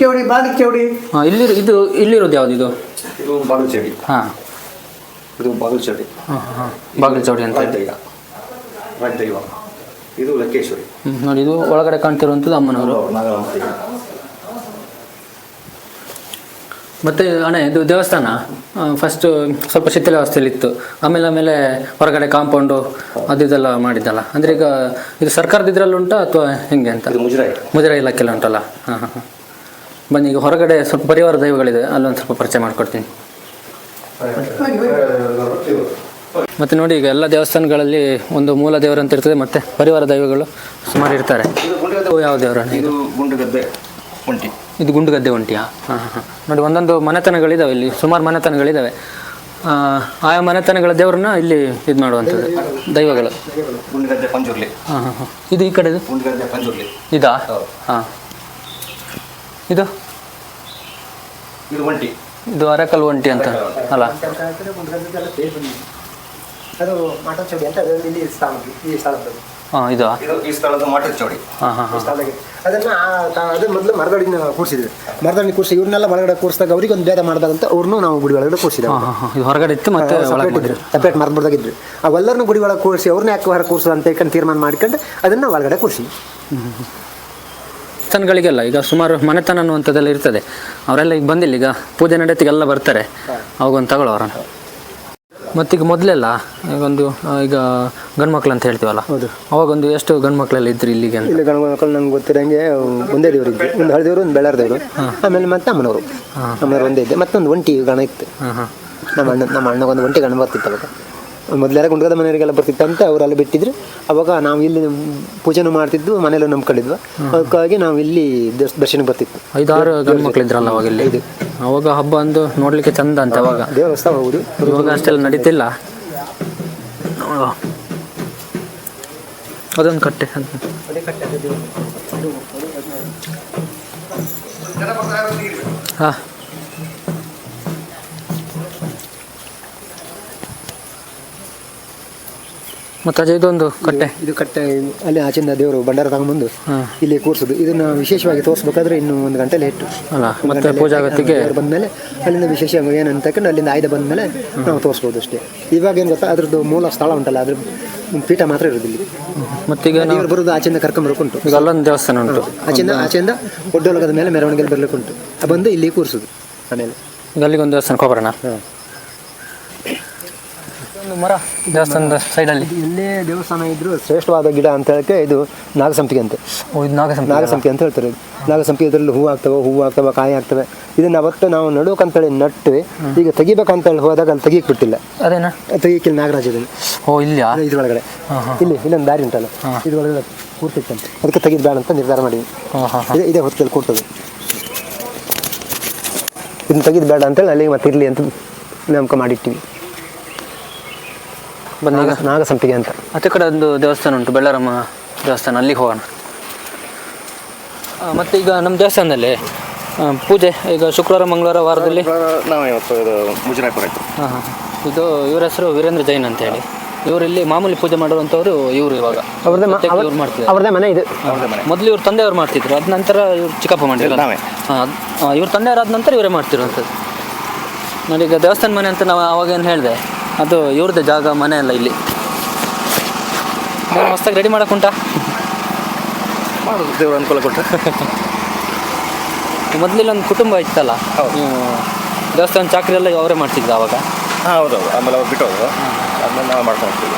ಚೌಡಿ ಬಾಗಿ ಚೌಡಿ. ಇಲ್ಲಿ ಇದು ಇಲ್ಲಿರೋದು ಯಾವ್ದು ಇದು? ಇದು ಬಾಗಿಲು ಚಡಿ. ಹಾಂ. ಇದು ಬಾಗಲಚೌಡಿ ಬಾಗಲಚೌಡಿ ಅಂತ ರಾಜದೈವ. ರಾಜದೈವ. ಇದು ಲಕ್ಕೇಶ್ವರಿ. ನೋಡಿ ಇದು ಒಳಗಡೆ ಕಾಣ್ತಿರುವಂಥದ್ದು ಅಮ್ಮನವರು. ಮತ್ತೆ ಅಣ್ಣ ಇದು ದೇವಸ್ಥಾನ? ಫಸ್ಟ್ ಸ್ವಲ್ಪ ಶಿಥಿಲಾವಸ್ಥೆಯಲ್ಲಿ ಇತ್ತು. ಆಮೇಲೆ ಆಮೇಲೆ ಹೊರಗಡೆ ಕಾಂಪೌಂಡು ಅದು ಇದೆಲ್ಲ ಮಾಡಿದ್ದಲ್ಲ. ಅಂದ್ರೆ ಈಗ ಇದು ಸರ್ಕಾರದ ಇದ್ರಲ್ಲಿ ಉಂಟಾ ಅಥವಾ ಹೆಂಗೆ ಅಂತ? ಮುಜರಾಯಿ. ಮುಜರಾಯಿ ಇಲಾಖೆಲ್ಲ ಉಂಟಲ್ಲ? ಹಾಂ ಹಾಂ ಹಾಂ. ಬನ್ನಿ ಈಗ ಹೊರಗಡೆ ಸ್ವಲ್ಪ ಪರಿವಾರ ದೈವಗಳಿದೆ. ಅಲ್ಲೊಂದು ಸ್ವಲ್ಪ ಪರಿಚಯ ಮಾಡ್ಕೊಡ್ತೀನಿ. ಮತ್ತೆ ನೋಡಿ, ಈಗ ಎಲ್ಲ ದೇವಸ್ಥಾನಗಳಲ್ಲಿ ಒಂದು ಮೂಲ ದೇವರು ಅಂತ ಇರ್ತದೆ, ಮತ್ತೆ ಪರಿವಾರ ದೈವಗಳು ಸುಮಾರು ಇರ್ತಾರೆ. ಯಾವ ದೇವರ ಇದು? ಗುಂಡುಗದ್ದೆ ಒಂಟಿ. ಇದು ಗುಂಡುಗದ್ದೆ ಒಂಟಿಯಾ ನೋಡಿ, ಒಂದೊಂದು ಮನೆತನಗಳಿದಾವೆ ಇಲ್ಲಿ, ಸುಮಾರು ಮನೆತನಗಳಿದ್ದಾವೆ ಆಯಾ ಮನೆತನಗಳ ದೇವರನ್ನ ಇಲ್ಲಿ ಇದು ಮಾಡುವಂಥದ್ದು, ದೈವಗಳು. ಪಂಜುರ್ಲಿ ಹಾಂ ಇದು ಈ ಕಡೆದು? ಪಂಜುರ್ಲಿ ಇದಾ. ಹಾಂ. ಇದು? ಇದು ಒಂಟಿ. ಇದು ಅರಕಲ್ ಒಂಟಿ ಅಂತ ಅಲ್ಲ? ಅದು ಮಾಟ ಚೌಡಿ ಅಂತ ಇಲ್ಲಿ ಸ್ಥಳ ಈ ಸ್ಥಳದ್ದು ಹಾಂ ಇದು? ಇದು ಈ ಸ್ಥಳದ ಮಾಟದ ಚೌಡಿ. ಹಾಂ ಹಾಂ ಅದನ್ನ ಅದು ಮೊದಲು ಮರದಡಿನ ಕೂರಿಸಿದ್ವಿ. ಮರದಡಿ ಕೂರಿಸಿ ಇವ್ರನ್ನೆಲ್ಲ ಒಳಗಡೆ ಕೂರಿಸಿದಾಗ ಅವ್ರಿಗೆ ಒಂದು ಭೇದ ಮಾಡಿದಾಗಂತ ಅವ್ರನ್ನೂ ನಾವು ಗುಡಿ ಒಳಗಡೆ ಕೂರ್ಸಿದೆ ಹಾಂ ಹಾಂ ಹಾಂ. ಇದು ಹೊರಗಡೆ ಇತ್ತು ಮತ್ತೆ ಒಳಗೆ ಸಪ್ರೇಟ್ ಇದ್ರು ಸಪ್ರೇಟ್ ಮರದ ಬುಡದಾಗಿದ್ರು ಅವೆಲ್ಲರನ್ನೂ ಗುಡಿ ಒಳಗೆ ಕೂರಿಸಿ ಅವ್ರನ್ನ ಯಾಕೆ ಹೊರ ಕೂರಿಸೋದು ಅಂತ ಹೇಳ್ಕೊಂಡು ತೀರ್ಮಾನ ಮಾಡ್ಕೊಂಡು ಅದನ್ನ ಒಳಗಡೆ ಕೂರಿಸಿ ಮನೆತನಗಳಿಗೆಲ್ಲ ಈಗ ಸುಮಾರು ಮನೆತನ ಅನ್ನುವಂಥದ್ದೆಲ್ಲ ಇರ್ತದೆ. ಅವರೆಲ್ಲ ಈಗ ಬಂದಿಲ್ಲ ಈಗ ಪೂಜೆ ನಡೆತಿಗೆಲ್ಲ ಬರ್ತಾರೆ. ಅವಾಗೊಂದು ತಗೊಳ್ಳೋ ಅವರನ್ನು. ಮತ್ತೀಗ ಮೊದಲೆಲ್ಲ ಈಗ ಒಂದು ಈಗ ಗಂಡು ಮಕ್ಳು ಅಂತ ಹೇಳ್ತೀವಲ್ಲ ಹೌದು. ಅವಾಗೊಂದು ಎಷ್ಟು ಗಂಡು ಮಕ್ಕಳೆಲ್ಲ ಇದ್ರು ಇಲ್ಲಿಗೆ ಇಲ್ಲಿ ಗಂಡು ಮಕ್ಕಳು ನಂಗೆ ಗೊತ್ತಿರಂಗೆ ಒಂದೇ ದೇವರು ಇದ್ದು ಒಂದು ಹಳದೇವರು ಒಂದು ಬೆಳ್ಳಾರದೇವರು ಆಮೇಲೆ ಮತ್ತೆ ಅಮ್ಮನವರು. ಅಮ್ಮನವರು ಒಂದೇ ಇದ್ದೆ. ಮತ್ತೊಂದು ಒಂಟಿ ಗಣ ಇತ್ತು. ಹಾಂ ಹಾಂ. ನಮ್ಮ ಅಣ್ಣ ನಮ್ಮ ಅಣ್ಣಗೊಂದು ಒಂಟಿ ಗಣ ಬರ್ತಿತ್ತು ಅವಾಗ. ಮೊದಲೆಲ್ಲ ಗುಂಡಗದ ಮನೆಯವರಿಗೆಲ್ಲ ಬರ್ತಿತ್ತಂತೆ ಅವರೆಲ್ಲ ಬಿಟ್ಟಿದ್ರು. ಅವಾಗ ನಾವು ಇಲ್ಲಿ ಪೂಜೆನೂ ಮಾಡ್ತಿದ್ವು ಮನೆಯಲ್ಲೂ ನಂಬ್ಕೊಂಡಿದ್ವು. ಅದಕ್ಕಾಗಿ ನಾವು ಇಲ್ಲಿ ದರ್ಶ್- ದರ್ಶನಕ್ಕೆ ಬರ್ತಿತ್ತು. ಐದಾರು ಗಂಡು ಮಕ್ಕಳು ಇದ್ರಲ್ಲ ಅವಾಗ ಇಲ್ಲಿ? ಅವಾಗ ಹಬ್ಬ ಅಂದು ನೋಡ್ಲಿಕ್ಕೆ ಚಂದ ಅಂತ ಅವಾಗ? ದೇವಸ್ಥಾನ ಹೌದು. ಇವಾಗ ಅಷ್ಟೆಲ್ಲ ನಡೀತಿಲ್ಲ. ಅದೊಂದು ಕಟ್ಟೆ. ಹಾಂ. ಮತ್ತೆ ಅಜಯ್ ಇದೊಂದು ಕಟ್ಟೆ. ಇದು ಕಟ್ಟೆ ಅಲ್ಲಿ ಆಚಿಂದ ದೇವರು ಭಂಡಾರ ತಗೊಂಡ್ಬಂದು ಬಂದು ಇಲ್ಲಿ ಕೂರಿಸೋದು. ಇದನ್ನ ವಿಶೇಷವಾಗಿ ತೋರಿಸ್ಬೇಕಾದ್ರೆ ಇನ್ನು ಒಂದು ಗಂಟೆಲಿ ಇಟ್ಟು ಅಲ್ಲ ಮತ್ತೆ ಪೂಜಾ ಗತಿಗೆ ಬಂದಮೇಲೆ ಅಲ್ಲಿಂದ ವಿಶೇಷ ಏನಂತ ಅಲ್ಲಿಂದ ಆಯ್ದ ಬಂದಮೇಲೆ ನಾವು ತೋರಿಸ್ಬೋದು ಅಷ್ಟೇ. ಇವಾಗ ಏನು ಗೊತ್ತಾ ಅದ್ರದ್ದು ಮೂಲ ಸ್ಥಳ ಉಂಟಲ್ಲ ಅದ್ರ ಪೀಠ ಮಾತ್ರ ಇರೋದಿಲ್ಲ ಇಲ್ಲಿ. ಮತ್ತೀಗ ನಾವು ಬರೋದು ಆಚೆಯಿಂದ ಕರ್ಕೊಂಬರಕ್ಕುಂಟು ಈಗ ಅಲ್ಲೊಂದು ದೇವಸ್ಥಾನ ಉಂಟು. ಆಚೆಯಿಂದ ಆಚೆಯಿಂದ ಒಡ್ಡೋಲಗದ ಮೇಲೆ ಮೆರವಣಿಗೆಯಲ್ಲಿ ಬರ್ಲಿಕ್ಕುಂಟು ಆ ಬಂದು ಇಲ್ಲಿ ಕೂರಿಸೋದು ಆಮೇಲೆ ಈಗ ಅಲ್ಲಿಗೊಂದು ದೇವಸ್ಥಾನಕ್ಕೆ ಹೋಗೋಣ ಮರ ದೇವಸ್ಥಾನದ ಸೈಡಲ್ಲಿ ಇಲ್ಲೇ ದೇವಸ್ಥಾನ ಇದ್ರು ಶ್ರೇಷ್ಠವಾದ ಗಿಡ ಅಂತ ಹೇಳಕ್ಕೆ ಇದು ನಾಗಸಂಪಿಗೆ ಅಂತೆ. ಇದು ನಾಗಸಂಪಿ ನಾಗಸಂಪಿಗೆ ಅಂತ ಹೇಳ್ತಾರೆ ನಾಗಸಂಪಿಗೆ ಇದರಲ್ಲಿ ಹೂವು ಆಗ್ತವೆ ಹೂವು ಆಗ್ತವೆ ಕಾಯಿ ಆಗ್ತವೆ. ಇದನ್ನ ಅವತ್ತು ನಾವು ನಡುವಕ್ಕಂತೇಳಿ ನಟ್ಟು ಈಗ ತೆಗಿಬೇಕಂತೇಳಿ ಹೋದಾಗ ಅಲ್ಲಿ ತೆಗಿಯಕ್ಕೆ ಬಿಟ್ಟಿಲ್ಲ. ಅದೇನಾ? ತೆಗಿಯಕ್ಕಿಲ್ಲ ನಾಗರಾಜ ಇದನ್ನು ಓ ಇಲ್ಲ ಇದ್ರೊಳಗಡೆ. ಇಲ್ಲಿ ಇಲ್ಲೊಂದು ದಾರಿ ಉಂಟಲ್ಲ ಇದ್ರೊಳಗಡೆ ಕೂರ್ತಿತ್ತಂತೆ ಅದಕ್ಕೆ ತೆಗಿದ್ ಬೇಡ ಅಂತ ನಿರ್ಧಾರ ಮಾಡಿದ್ವಿ. ಇದೇ ಇದೇ ಹೊತ್ತಲ್ಲಿ ಕೂರ್ತದೆ ಇದನ್ನ ತೆಗಿದ್ ಬೇಡ ಅಂತೇಳಿ ಅಲ್ಲಿಗೆ ಮತ್ತೆ ಇರಲಿ ಅಂತ ನೇಮಕ ಮಾಡಿಟ್ಟಿವಿ. ನಾಗ ನಾಗಸಂಪಿಗೆ ಅಂತ. ಆಚೆ ಕಡೆ ಒಂದು ದೇವಸ್ಥಾನ ಉಂಟು ಬೆಳ್ಳಾರಮ್ಮ ದೇವಸ್ಥಾನ ಅಲ್ಲಿಗೆ ಹೋಗೋಣ. ಮತ್ತೆ ಈಗ ನಮ್ಮ ದೇವಸ್ಥಾನದಲ್ಲಿ ಪೂಜೆ ಈಗ ಶುಕ್ರವಾರ ಮಂಗಳವಾರ ವಾರದಲ್ಲಿ? ನಾವು ಇವತ್ತು ಇದು ಆಯ್ತು. ಹಾಂ ಹಾಂ ಇದು ಇವ್ರ ಹೆಸರು ವೀರೇಂದ್ರ ಜೈನ್ ಅಂತ ಹೇಳಿ. ಇವರು ಇಲ್ಲಿ ಮಾಮೂಲಿ ಪೂಜೆ ಮಾಡುವಂಥವ್ರು ಇವರು ಇವಾಗ. ಅವ್ರದ್ದೇ ಇವ್ರು ಮನೆ ಇದು. ಮೊದಲು ಇವ್ರ ತಂದೆಯವ್ರು ಮಾಡ್ತಿದ್ರು ಅದ ನಂತರ ಇವ್ರು ಚಿಕ್ಕಪ್ಪ ಮಾಡಿದ್ರು ನಾವೇ. ಹಾಂ ಇವ್ರ ತಂದೆಯವ್ರು ಆದ ನಂತರ ಇವರೇ ಮಾಡ್ತಿರುವಂಥದ್ದು ನೋಡಿ ಈಗ ದೇವಸ್ಥಾನ ಮನೆ ಅಂತ ನಾವು ಅವಾಗ ಏನು ಹೇಳಿದೆ. ಅದು ಇವ್ರದ್ದು ಜಾಗ ಮನೆ ಅಲ್ಲ ಇಲ್ಲಿ. ಮಸ್ತಾಗಿ ರೆಡಿ ಮಾಡಕ್ಕುಂಟಾ ಮಾಡೋದು ದೇವ್ರ ಅನುಕೂಲ ಕೊಟ್ಟರೆ ಮೊದಲಿಲ್ಲ ಒಂದು ಕುಟುಂಬ ಇತ್ತಲ್ಲ? ದೇವಸ್ಥಾನ ಚಾಕ್ರಿ ಎಲ್ಲ ಅವರೇ ಮಾಡ್ತಿದ್ರು ಅವಾಗ? ಹಾಂ ಹೌದು ಹೌದು ಆಮೇಲೆ ಅವ್ರು ಬಿಟ್ಟು ಹೋದ್ರು ಆಮೇಲೆ ನಾವು ಹೋಗ್ತೀವಿ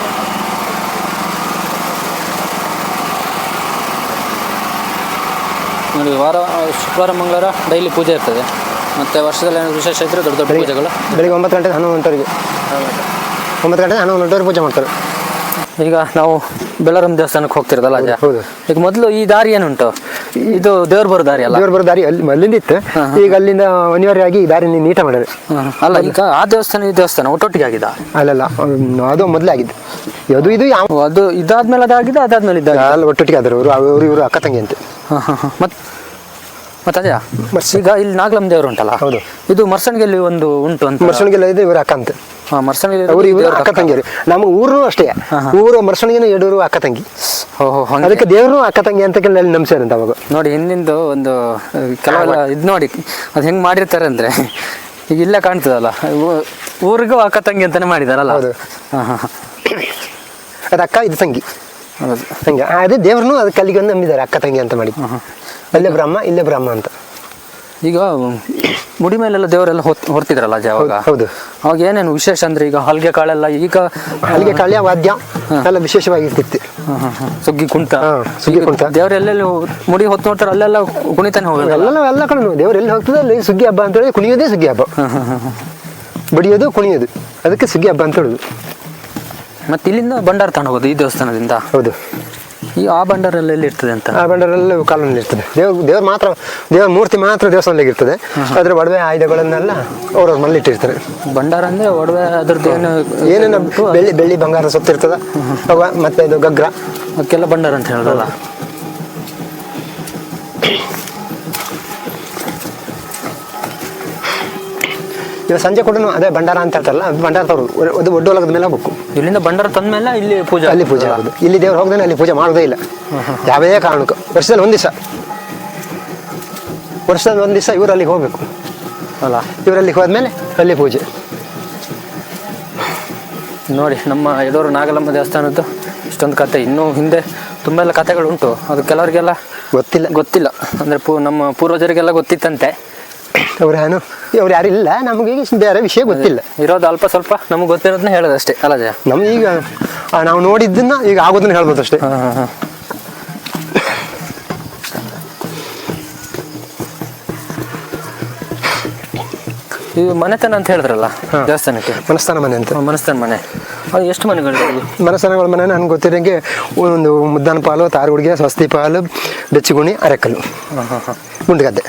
ನೋಡಿ ವಾರ ಶುಕ್ರವಾರ ಮಂಗಳವಾರ ಡೈಲಿ ಪೂಜೆ ಇರ್ತದೆ. ಮತ್ತು ವರ್ಷದಲ್ಲಿ ಏನಾದ್ರು ವಿಶೇಷ ಇದ್ರೆ ದೊಡ್ಡ ದೊಡ್ಡ ಪೂಜೆಗಳು? ಬೆಳಿಗ್ಗೆ ಒಂಬತ್ತು ಗಂಟೆ ಹನ್ನೊಂದು ಗಂಟೆವರೆಗೆ ಒಂಬತ್ತು ಗಂಟೆ ಹನ್ನೊಂದು ಗಂಟೆವರೆಗೆ ಪೂಜೆ ಮಾಡ್ತಾರೆ. ಈಗ ನಾವು ಬೆಳ್ಳಾರಂ ದೇವಸ್ಥಾನಕ್ಕೆ ಹೋಗ್ತಿರೋದಲ್ಲ ಅಜ್ಜ ಹೌದು. ಈಗ ಮೊದಲು ಈ ದಾರಿ ಏನುಂಟು? ಇದು ದೇವ್ರ ಬರೋ ದಾರಿ ಅಲ್ಲ? ದೇವ್ರ ಬರೋ ದಾರಿ ಅಲ್ಲಿ ಅಲ್ಲಿಂದ ಇತ್ತು. ಈಗ ಅಲ್ಲಿಂದ ಅನಿವಾರ್ಯವಾಗಿ ಈ ದಾರಿ ನೀಟ ಮಾಡ್ಯಾರ ಅಲ್ಲ ಈಗ ಆ ದೇವಸ್ಥಾನ ಈ ದೇವಸ್ಥಾನ ಒಟ್ಟೊಟ್ಟಿಗೆ ಆಗಿದ? ಅಲ್ಲಲ್ಲ ಅದು ಮೊದಲೇ ಆಗಿದ್ದು. ಅದು ಇದು ಯಾವ ಅದು ಇದಾದ್ಮೇಲೆ ಅದಾಗಿದೆ ಅದಾದ್ಮೇಲೆ ಇದ್ದಾಗ ಅಲ್ಲಿ ಒಟ್ಟೊಟ್ಟಿಗೆ ಆದರು. ಅವರು ಅವರು ಇವರು ಅಕ್ಕ ತಂಗಿ ಅಂತ. ಮತ್ ಮತ್ತೆ ಅದೇ ಈಗ ಇಲ್ಲಿ ನಾಗಲಂ ದೇವರು ಉಂಟಲ್ಲ? ಹೌದು. ಇದು ಮರ್ಸಣಿಗೆಯಲ್ಲಿ ಒಂದು ಉಂಟು ಅಂತ. ಮರ್ಸಣಿಗೆಲ್ಲ ಇದೆ ಇವರು ಅಕ್ಕ ಅಂತ. ಹಾ ಮರ್ಸಣಿಗೆ ಅವ್ರು ಇವರು ಅಕ್ಕ ತಂಗಿಯರು. ನಮ್ಮ ಊರು ಅಷ್ಟೇ. ಊರು ಮರ್ಸಣಿಗೆನೂ ಎಡೂರು ಅಕ್ಕ ತಂಗಿ. ಓಹೋ ಅದಕ್ಕೆ ದೇವರು ಅಕ್ಕ ತಂಗಿ ಅಂತ ಅಲ್ಲಿ ನಂಬಿಸ್ಯಾರಂತ ಅವಾಗ. ನೋಡಿ ಹಿಂದಿಂದು ಒಂದು ಕೆಲವೆಲ್ಲ ಇದು ನೋಡಿ ಅದು ಹೆಂಗೆ ಮಾಡಿರ್ತಾರೆ ಅಂದ್ರೆ ಈಗ ಇಲ್ಲ ಕಾಣ್ತದಲ್ಲ? ಊರಿಗೂ ಅಕ್ಕ ತಂಗಿ ಅಂತಾನೆ ಮಾಡಿದಾರಲ್ಲ? ಹೌದು. ಹಾಂ ಹಾಂ. ಅದು ಅಕ್ಕ ಇದು ತಂಗಿ. ಹೌದು. ತಂಗಿ. ಅದೇ ದೇವ್ರನ್ನೂ ಅದಕ್ಕೆ ಅಲ್ಲಿಗೆ ಒಂದು ನಂಬಿದ್ದಾರೆ ಅಕ್ಕ ತಂಗಿ ಅಂತ ಮಾಡಿ. ಅಲ್ಲೇ ಬ್ರಹ್ಮ ಇಲ್ಲೇ ಬ್ರಹ್ಮ ಅಂತ. ಈಗ ಮುಡಿ ಮೇಲೆಲ್ಲ ದೇವರೆಲ್ಲ ಹೊತ್ ಹೊರ್ತಿದ್ರಲ್ಲ ಅಜ್ಜ ಅವಾಗ? ಹೌದು ಅವಾಗ ಏನೇನು ವಿಶೇಷ ಅಂದ್ರೆ ಈಗ ಹಲ್ಗೆ ಕಾಳೆಲ್ಲ ಈಗ? ಅಲ್ಲಿಗೆ ಕಳ್ಯ ವಾದ್ಯ ಎಲ್ಲ ವಿಶೇಷವಾಗಿರ್ತಿತ್ತು. ಹಾ, ಹಾ, ಹಾ. ಸುಗ್ಗಿ ಕುಣಿತ ಸುಗ್ಗಿ ಕುಣಿತ. ದೇವರೆಲ್ಲೆಲ್ಲ ಮುಡಿ ಹೊತ್ತು ನೋಡ್ತಾರೆ ಅಲ್ಲೆಲ್ಲ ಕುಣಿತಾನೆ ಹೋಗೋದಲ್ಲ? ಎಲ್ಲ ಎಲ್ಲ ಕಡೆ ದೇವ್ರು ಎಲ್ಲಿ ಹೋಗ್ತದೆ ಅಲ್ಲಿ ಸುಗ್ಗಿ ಹಬ್ಬ ಅಂತ ಹೇಳಿ ಕುಣಿಯೋದೇ ಸುಗ್ಗಿ ಹಬ್ಬ. ಬಡಿಯೋದು ಕುಣಿಯೋದು. ಅದಕ್ಕೆ ಸುಗ್ಗಿ ಹಬ್ಬ ಅಂತ ಹೇಳುದು. ಮತ್ತೆ ಇಲ್ಲಿಂದ ಭಂಡಾರ ತಗೊಂಡು ಹೋಗೋದು ಈ ದೇವಸ್ಥಾನದಿಂದ? ಹೌದು. ಈ ಆ ಎಲ್ಲ ಎಲ್ಲಿ ಇರ್ತದೆ ಅಂತ? ಆ ಬಂಡಾರಲ್ಲಿ ಕಾಲೋನಿ ಇರ್ತದೆ. ದೇವ್ರ ದೇವ್ರ ಮಾತ್ರ ದೇವ್ರ ಮೂರ್ತಿ ಮಾತ್ರ ದೇವಸ್ಥಾನದಲ್ಲಿ ಇರ್ತದೆ ಅದ್ರ ಒಡವೆ ಆಯುಧಗಳನ್ನೆಲ್ಲ ಅವ್ರವ್ರ ಮನೇಲಿ ಇಟ್ಟಿರ್ತಾರೆ ಭಂಡಾರ ಅಂದ್ರೆ ಒಡವೆ ಅದ್ರದ್ದು ಏನು ಏನೇನು ಬೆಳ್ಳಿ ಬೆಳ್ಳಿ ಬಂಗಾರ ಸೊತ್ತಿರ್ತದ. ಅವ ಮತ್ತೆ ಇದು ಗಗ್ರ. ಅದಕ್ಕೆಲ್ಲ ಭಂಡಾರ ಅಂತ ಹೇಳೋದಲ್ಲ? ಈಗ ಸಂಜೆ ಕೂಡ ಅದೇ ಭಂಡಾರ ಅಂತ ಹೇಳ್ತಾರಲ್ಲ ಭಂಡಾರ ತರೋದು ಅದು ಒಡ್ಡೋಲಗದ ಮೇಲೆ ಹೋಗ್ಬೇಕು ಇಲ್ಲಿಂದ ಭಂಡಾರ ತಂದ್ಮೇಲೆ ಇಲ್ಲಿ ಪೂಜೆ ಅಲ್ಲಿ ಪೂಜೆ ಆಗೋದು. ಇಲ್ಲಿ ದೇವ್ರು ಹೋಗ್ದೇನೆ ಅಲ್ಲಿ ಪೂಜೆ ಮಾಡೋದೇ ಇಲ್ಲ. ಯಾವುದೇ ಕಾರಣಕ್ಕೂ ವರ್ಷದಲ್ಲಿ ಒಂದು ದಿವಸ ವರ್ಷದಲ್ಲಿ ಒಂದು ದಿವಸ ಇವರು ಅಲ್ಲಿಗೆ ಹೋಗ್ಬೇಕು. ಅಲ್ಲ. ಇವರಲ್ಲಿ ಹೋದ್ಮೇಲೆ ಅಲ್ಲಿ ಪೂಜೆ. ನೋಡಿ ನಮ್ಮ ಯಡೂರು ನಾಗಲಮ್ಮ ದೇವಸ್ಥಾನದ್ದು ಇಷ್ಟೊಂದು ಕತೆ. ಇನ್ನೂ ಹಿಂದೆ ತುಂಬ ಎಲ್ಲ ಕಥೆಗಳು ಉಂಟು ಅದು ಕೆಲವರಿಗೆಲ್ಲ ಗೊತ್ತಿಲ್ಲ. ಗೊತ್ತಿಲ್ಲ. ಅಂದ್ರೆ ಪೂ ನಮ್ಮ ಪೂರ್ವಜರಿಗೆಲ್ಲ ಗೊತ್ತಿತ್ತಂತೆ. ಅವ್ರು ಏನು? ಅವ್ರು ಯಾರು ಇಲ್ಲ. ನಮಗೆ ಈಗ ಬೇರೆ ವಿಷಯ ಗೊತ್ತಿಲ್ಲ. ಇರೋದು ಅಲ್ಪ ಸ್ವಲ್ಪ ನಮಗೆ ಗೊತ್ತಿರೋದನ್ನ ಹೇಳೋದಷ್ಟೇ ಅಲ್ಲ ಜಯ ನಮ್ಗೆ ಈಗ ನಾವು ನೋಡಿದ್ದನ್ನ ಈಗ ಆಗೋದನ್ನ ಹೇಳ್ಬೋದು ಅಷ್ಟೇ. ಇದು ಮನೆತನ ಅಂತ ಹೇಳಿದ್ರಲ್ಲ ದೇವಸ್ಥಾನಕ್ಕೆ? ಮನಸ್ಥಾನ ಮನೆ ಅಂತ. ಮನಸ್ಥಾನ ಮನೆ. ಅದು ಎಷ್ಟು ಮನೆಗಳು? ಮನಸ್ಥಾನಗಳ ಮನೆ ನನ್ಗೆ ಗೊತ್ತಿರೋಂಗೆ ಒಂದು ಮುದ್ದಾನ ಪಾಲು ತಾರುಗುಡಿಗೆ ಸ್ವಸ್ತಿ ಪಾಲು ಬೆಚ್ಚಗುಣಿ ಅರೆಕಲ್ಲು ಗುಂಡ್ಗದ್ದೆ.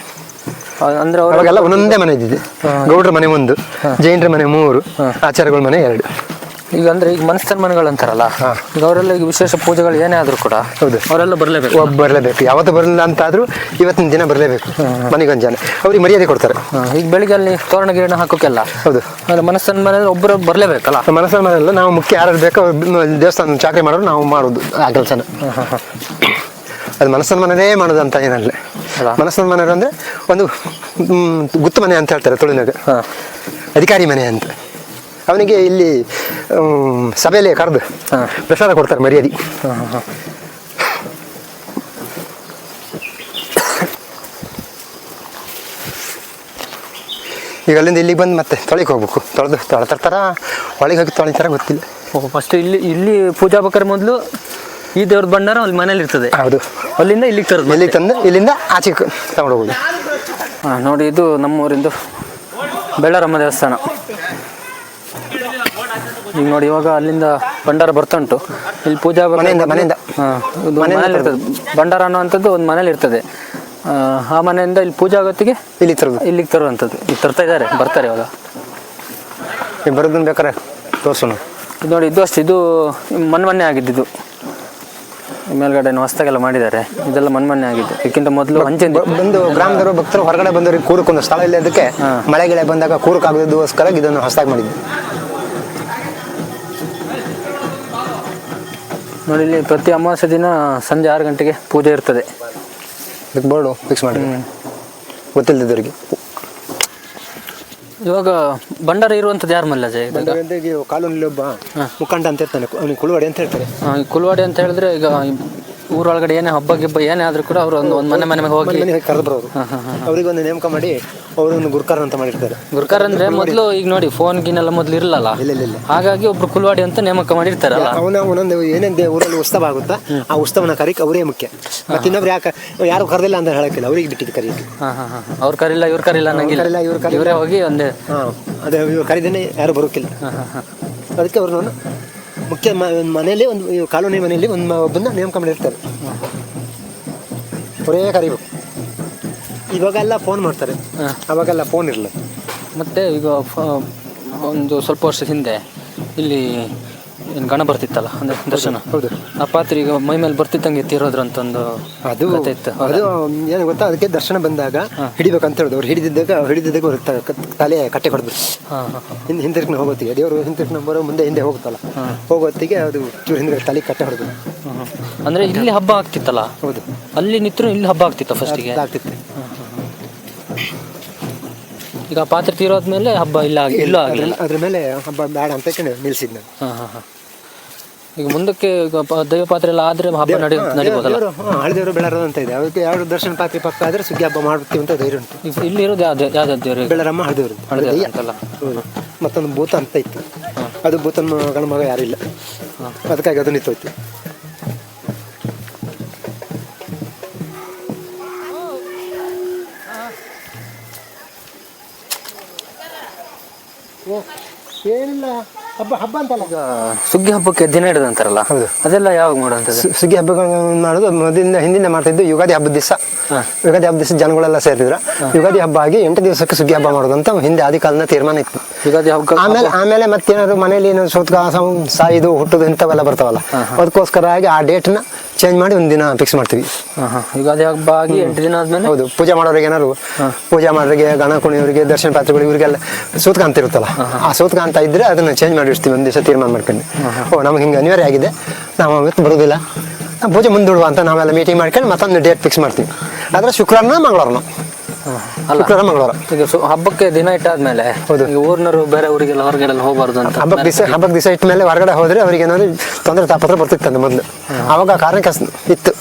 ಅಂದ್ರೆ ಅವಾಗೆಲ್ಲ ಒಂದೊಂದೇ ಮನೆ ಇದ್ದಿದೆ ಗೌಡ್ರ ಮನೆ ಒಂದು ಜೈನರ ಮನೆ ಮೂರು ಆಚಾರಗಳ ಮನೆ ಎರಡು. ಈಗ ಅಂದ್ರೆ ಈಗ ಮನಸ್ಥಾನ ಮನೆಗಳು ಅಂತಾರಲ್ಲ ಈಗ ಅವರೆಲ್ಲ ಈಗ ವಿಶೇಷ ಪೂಜೆಗಳು ಏನೇ ಆದ್ರೂ ಕೂಡ ಹೌದು. ಅವರೆಲ್ಲ ಬರಲೇಬೇಕು. ಒಬ್ಬ ಬರಲೇಬೇಕು. ಯಾವತ್ತು ಬರಲಿಲ್ಲ ಅಂತಾದ್ರೂ ಇವತ್ತಿನ ದಿನ ಬರಲೇಬೇಕು. ಮನೆಗೊಂದು ಜನ ಅವ್ರಿಗೆ ಮರ್ಯಾದೆ ಕೊಡ್ತಾರೆ. ಈಗ ಬೆಳಿಗ್ಗೆ ಅಲ್ಲಿ ತೋರಣ ಗಿರಣ ಹಾಕೋಕೆಲ್ಲ ಹೌದು. ಅಂದ್ರೆ ಮನಸ್ಥಾನ ಮನೆ ಒಬ್ಬರು ಬರಲೇಬೇಕಲ್ಲ? ಮನಸ್ಸನ್ನ ಮನೆಯಲ್ಲ ನಾವು ಮುಖ್ಯ ಯಾರು ಬೇಕೋ ದೇವಸ್ಥಾನ ಚಾಕರಿ ಮಾಡೋರು ನಾವು ಮಾಡೋದು ಆ ಕೆಲಸನ. ಅದು ಮನಸ್ಸನ್ನ ಮನೆಯೇ ಮಾಡೋದು ಅಂತ ಏನಲ್ಲ ಮನೆಯವರು ಅಂದರೆ ಒಂದು ಗುತ್ತು ಮನೆ ಅಂತ ಹೇಳ್ತಾರೆ ತುಳುನಾಗ ಹಾಂ. ಅಧಿಕಾರಿ ಮನೆ ಅಂತ. ಅವನಿಗೆ ಇಲ್ಲಿ ಸಭೆಯಲ್ಲಿ ಕರೆದು ಹಾಂ. ಪ್ರಸಾದ ಕೊಡ್ತಾರೆ ಮರ್ಯಾದೆ. ಈಗ ಅಲ್ಲಿಂದ ಇಲ್ಲಿಗೆ ಬಂದು ಮತ್ತೆ ತೊಳಿಗೆ ಹೋಗ್ಬೇಕು. ತೊಳೆದು ತೊಳ್ತಾರ ಒಳಗೆ ಹೋಗಿ ತೊಳಿತಾರ ಗೊತ್ತಿಲ್ಲ. ಫಸ್ಟ್ ಇಲ್ಲಿ ಇಲ್ಲಿ ಪೂಜಾ ಬೇಕಾದ್ರೆ ಮೊದಲು ಈ ದೇವ್ರ ಬಣ್ಣ ಅಲ್ಲಿ ಮನೇಲಿ ಇರ್ತದೆ. ಹೌದು. ಅಲ್ಲಿಂದ ಇಲ್ಲಿಗೆ ತರೋದು ಇಲ್ಲಿಗೆ ತಂದು ಇಲ್ಲಿಂದ ಆಚೆ ತಗೊಂಡು ಹೋಗೋದು ಹಾಂ ನೋಡಿ ಇದು ನಮ್ಮೂರಿಂದು ಬೆಳ್ಳಾರಮ್ಮ ದೇವಸ್ಥಾನ. ಈಗ ನೋಡಿ ಇವಾಗ ಅಲ್ಲಿಂದ ಭಂಡಾರ ಬರ್ತುಂಟು ಇಲ್ಲಿ ಪೂಜಾ ಮನೆಯಿಂದ- ಮನೆಯಿಂದ. ಮನೇಲಿ ಇರ್ತದೆ. ಭಂಡಾರ ಅನ್ನೋವಂಥದ್ದು ಒಂದು ಮನೇಲಿ ಇರ್ತದೆ. ಆ, ಮನೆಯಿಂದ ಇಲ್ಲಿ ಪೂಜಾ ಆಗೋತ್ತಿಗೆ ಇಲ್ಲಿ ತರೋದು. ಇಲ್ಲಿಗೆ ತರುವಂಥದ್ದು. ಈಗ ತರ್ತಾ ಇದ್ದಾರೆ ಬರ್ತಾರೆ ಇವಾಗ. ಬರೋದನ್ನ ಬೇಕಾರೆ ತೋರ್ಸೋಣ. ಇದು ನೋಡಿ ಇದು ಅಷ್ಟು ಇದು ಮನ್ ಮೊನ್ನೆ ಆಗಿದ್ದು ಮೇಲ್ಗಡೆ ಹೊಸದಾಗೆಲ್ಲ ಮಾಡಿದ್ದಾರೆ. ಇದೆಲ್ಲ ಮನ್ಮನ್ನೆ ಆಗಿದೆ ಆಗಿದ್ದು. ಇದಕ್ಕಿಂತ ಮೊದಲು ಅಂಚಿಂದ ಬ- ಬಂದು ಗ್ರಾಮದವರು ಭಕ್ತರು ಹೊರಗಡೆ ಬಂದವರಿಗೆ ಕೂರಕ್ಕೊಂದು ಸ್ಥಳ ಇಲ್ಲ ಅದಕ್ಕೆ ಮಳೆ ಗಿಳೆ ಬಂದಾಗ ಕೂರಕ್ಕಾಗದಕ್ಕೋಸ್ಕರ ಇದನ್ನು ಹೊಸದಾಗಿ ಮಾಡಿದ್ವಿ. ನೋಡಿ ಇಲ್ಲಿ ಪ್ರತಿ ಅಮಾವಾಸ್ಯೆ ದಿನ ಸಂಜೆ ಆರು ಗಂಟೆಗೆ ಪೂಜೆ ಇರ್ತದೆ. ಇದಕ್ಕೆ ಬೋರ್ಡು ಫಿಕ್ಸ್ ಮಾಡಿ ಗೊತ್ತಿಲ್ಲದವರಿಗೆ ಇವಾಗ ಭಂಡಾರ ಇರುವಂಥದ್ದು ಯಾರು ಮಲ್ಲ ಅಜಯ್? ಇವಾಗ ಕಾಲೋನಿಲಿ ಒಬ್ಬ ಮುಖಂಡ ಅಂತ ಇರ್ತಾನೆ ಅವನಿಗೆ ಕುಳುವಡಿ ಅಂತ ಹೇಳ್ತಾರೆ. ಆ, ಈ ಕುಲ್ವಾಡಿ ಅಂತ ಹೇಳಿದ್ರೆ ಈಗ ಊರೊಳಗಡೆ ಏನೇ ಹಬ್ಬ ಗಿಬ್ಬ ಏನೇ ಆದ್ರೂ ಕೂಡ ಅವರು ಒಂದು ಒಂದು ಮನೆ ಮನೆಗೆ ಹೋಗಿ ಕರೆದ್ರು ಕರೆದು ಬರೋರು ಅವ್ರಿಗೆ ಒಂದು ನೇಮಕ ಮಾಡಿ ಅವರನ್ನು ಗುರ್ಕರ್ ಅಂತ ಮಾಡಿರ್ತಾರೆ. ಗುರ್ಕರ್ ಅಂದ್ರೆ ಮೊದಲು ಈಗ ನೋಡಿ ಫೋನ್ ಗಿನೆಲ್ಲ ಮೊದಲು ಇರಲ್ಲ ಇಲ್ಲ ಇಲ್ಲ ಇಲ್ಲ. ಹಾಗಾಗಿ ಒಬ್ರು ಕುಲ್ವಾಡಿ ಅಂತ ನೇಮಕ ಮಾಡಿರ್ತಾರಲ್ಲ. ಅವನ ಒಂದೊಂದು ಏನೇನು ಊರಲ್ಲಿ ಉತ್ಸವ ಆಗುತ್ತಾ ಆ ಉತ್ಸವನ ಕರಿಕ್ ಅವರೇ ಮುಖ್ಯ. ಮತ್ತೆ ಇನ್ನೊಬ್ರು ಯಾಕೆ ಯಾರು ಕರೆದಿಲ್ಲ ಅಂತ ಹೇಳಕ್ಕಿಲ್ಲ ಅವ್ರಿಗೆ ಬಿಟ್ಟಿದ್ದು ಕರಿ ಹಾಂ ಹಾಂ ಹಾಂ ಅವ್ರು ಕರಿಲ್ಲ ಇವ್ರು ಕರಿಲ್ಲ ಅನ್ನಂಗಿಲ್ಲ. ಕರಿಲ್ಲ, ಇವ್ರು ಹೋಗಿ ಒಂದೇ ಹಾಂ ಅದೇ ಇವ್ರು ಕರೀದೇನೆ ಯಾರು ಬರೋಕ್ಕಿಲ್ಲ. ಅದಕ್ಕೆ ಅವ್ರನ್ನ ಮುಖ್ಯ ಮ- ಒಂದ್ ಮನೆಯಲ್ಲಿ ಒಂದು ಕಾಲೋನಿ ಮನೆಯಲ್ಲಿ ಒಂದು ಒಬ್ಬನ ನೇಮಕ ಮಾಡಿರ್ತಾರೆ. ಅವರೇ ಕರಿಬೇಕು. ಇವಾಗೆಲ್ಲ ಫೋನ್ ಮಾಡ್ತಾರೆ. ಅವಾಗೆಲ್ಲ ಫೋನ್ ಇರಲ್ಲ ಮತ್ತೆ ಈಗ ಒಂದು ಸ್ವಲ್ಪ ವರ್ಷ ಹಿಂದೆ ಇಲ್ಲಿ ಏನು ಗಣ ಬರ್ತಿತ್ತಲ್ಲ? ಅಂದ್ರೆ ದರ್ಶನ? ಹೌದು. ಆ ಪಾತ್ರೆ ಈಗ ಮೈ ಮೇಲೆ ಬರ್ತಿದ್ದಂಗೆ ಒಂದು ಅದು ಇತ್ತು. ಅದು ಏನು ಗೊತ್ತಾ? ಅದಕ್ಕೆ ದರ್ಶನ ಬಂದಾಗ ಹಿಡಿಬೇಕಂತ ಹೇಳಿದ್ರು. ಅವ್ರು ಹಿಡಿದಿದ್ದಾಗ ಹಿಡಿದಿದ್ದಾಗ ಅವ್ರು ತಲೆ ಕಟ್ಟೆ ಹಾಂ ಹಾಂ ಹಿಂದೆ ಹಿಂತಿರ್ಕೊಂಡು ಹೋಗೋತ್ತಿಗೆ. ದೇವರು ಹಿಂತಿರ್ಕೊಂಡು ಬರೋ ಮುಂದೆ ಹಿಂದೆ ಹೋಗುತ್ತಲ್ಲ? ಹೋಗೋತ್ತಿಗೆ ಅದು ಚೂರು ಹಿಂದೆ ತಲೆ ಕಟ್ಟೆ ಹೊಡೆದ್ರು ಅಂದ್ರೆ ಇಲ್ಲಿ ಹಬ್ಬ ಆಗ್ತಿತ್ತಲ್ಲ? ಹೌದು. ಅಲ್ಲಿ ನಿತ್ರು ಇಲ್ಲಿ ಹಬ್ಬ ಆಗ್ತಿತ್ತ ಫಸ್ಟಿಗೆ ಆಗ್ತಿತ್ತು. ಈಗ ಪಾತ್ರೆ ತೀರೋದ್ಮೇಲೆ ಹಬ್ಬ ಇಲ್ಲ ಇಲ್ಲ ಅದ್ರ ಮೇಲೆ ಹಬ್ಬ ಬೇಡ ಅಂತ ನಿಲ್ಸಿದ್ ನಾನು. ಹಾಂ ಹಾಂ ಹಾಂ. ಈಗ ಮುಂದಕ್ಕೆ ಈಗ ಪ- ದೈವ ಪಾತ್ರ ಎಲ್ಲ ಆದ್ರೆ ಹಬ್ಬ ನಡಿ ನಡಿಬೋದಲ್ಲ? ದೇವರು ಹಳದೇವರು ಬೆಳಾರದು ಅಂತ ಇದೆ. ಅದಕ್ಕೆ ಯಾರು ದರ್ಶನ ಪಾತ್ರೆ ಪಕ್ಕ ಆದ್ರೆ ಸುಗ್ಗಿ ಹಬ್ಬ ಮಾಡ್ತೀವಿ ಅಂತ ಧೈರ್ಯ ಉಂಟು. ಈಗ ಇಲ್ಲಿ ಇರೋದು ಯಾವ್ದು ಯಾವ್ದು ಬೆಳರಮ್ಮ ಹಳದೇವರು ಹಳದೇ ಅಂತಲ್ಲ? ಹೌದು. ಮತ್ತೊಂದು ಭೂತ ಅಂತ ಇತ್ತು. ಅದು ಭೂತನ ಗಣ ಮಗ ಯಾರಿಲ್ಲ ಅದಕ್ಕಾಗಿ ಅದು ನಿಂತೋಯ್ತು. ಏನಿಲ್ಲ. ಹಬ್ಬ ಹಬ್ಬ ಅಂತಲ್ಲ? ಈಗ ಸುಗ್ಗಿ ಹಬ್ಬಕ್ಕೆ ದಿನ ಹಿಡಿದು ಅಂತಾರಲ್ಲ ಹೌದು. ಅದೆಲ್ಲ ಯಾವಾಗ ಮಾಡುವಂತ ಸು- ಸುಗ್ಗಿ ಹಬ್ಬಗಳನ್ನು ಮಾಡೋದು ಮೊದಲಿಂದ ಹಿಂದಿನ ಮಾಡ್ತಿದ್ದು ಯುಗಾದಿ ಹಬ್ಬದ ದಿವಸ. ಯುಗಾದಿ ಹಬ್ಬದ ದಿವಸ ಜನಗಳೆಲ್ಲ ಸೇರಿದ್ರ ಯುಗಾದಿ ಹಬ್ಬ ಆಗಿ ಎಂಟು ದಿವಸಕ್ಕೆ ಸುಗ್ಗಿ ಹಬ್ಬ ಮಾಡೋದು ಅಂತ ಹಿಂದೆ ಆದಿ ಕಾಲದ ತೀರ್ಮಾನ ಇತ್ತು. ಯುಗಾದಿ ಹಬ್ಬ ಆಮೇಲೆ ಆಮೇಲೆ ಮತ್ತೇನಾದ್ರು ಮನೇಲಿ ಏನೋ ಸೋತ್ಕ ಸಾವು- ಸಾಯುದು ಹುಟ್ಟುದು ಇಂಥವೆಲ್ಲ ಬರ್ತಾವಲ್ಲ. ಅದಕ್ಕೋಸ್ಕರ ಆಗಿ ಆ ಡೇಟ್ನ ಚೇಂಜ್ ಮಾಡಿ ಒಂದು ದಿನ ಫಿಕ್ಸ್ ಮಾಡ್ತೀವಿ. ಯುಗಾದಿ ಹಬ್ಬ ಆಗಿ ಎಂಟು ದಿನ ಆದ್ಮೇಲೆ? ಹೌದು. ಪೂಜೆ ಮಾಡೋರಿಗೆ ಏನಾದ್ರು ಪೂಜೆ ಮಾಡೋರಿಗೆ ಗಣ ಕುಣಿಯವರಿಗೆ ದರ್ಶನ ಪಾತ್ರಗಳು ಇವರಿಗೆಲ್ಲ ಸೂತ್ಕ ಅಂತ ಇರುತ್ತಲ್ಲ ಆ ಸೂತ್ಕ ಅಂತ ಇದ್ರೆ ಅದನ್ನ ಚೇಂಜ್ ಮಾಡಿ ಇಡ್ತೀವಿ ಒಂದು ದಿವಸ ತೀರ್ಮಾನ ಮಾಡ್ಕೊಂಡು. ಓ ನಮ್ಗೆ ಹಿಂಗೆ ಅನಿವಾರ್ಯ ಆಗಿದೆ. ನಾವು ಅವತ್ತು ಬರೋದಿಲ್ಲ. ನಾವು ಪೂಜೆ ಮುಂದೂಡುವ ಅಂತ ನಾವೆಲ್ಲ ಮೀಟಿಂಗ್ ಮಾಡ್ಕೊಂಡು ಮತ್ತೊಂದು ಡೇಟ್ ಫಿಕ್ಸ್ ಮಾಡ್ತೀವಿ. ಆದ್ರೆ ಶುಕ್ರವಾರನ ಮಂಗಳವಾರನ? ಶುಕ್ರವಾರ ಮಂಗಳವಾರ ಈಗ ಸು- ಹಬ್ಬಕ್ಕೆ ದಿನ ಇಟ್ಟಾದ್ಮೇಲೆ ಹೌದು. ಈಗ ಊರ್ನವರು ಬೇರೆ ಊರಿಗೆಲ್ಲ ಹೊರಗಡೆ ಹೋಗಬಾರ್ದು ಅಂತ ಹಬ್ಬಕ್ಕೆ ದಿವಸ ಹಬ್ಬಕ್ಕೆ ದಿವಸ ಇಟ್ಟ ಮೇಲೆ ಹೊರಗಡೆ ಹೋದ್ರೆ ಅವ್ರಿಗೆ ಏನಾದ್ರು ತೊಂದರೆ ತಾಪತ್ರ ಬರ್ತಿತ್ತಂತೆ ಮೊದಲು. ಅವಾಗ ಕಾರಣಕ್ಕೆ ಸ್- ಇತ್ತು.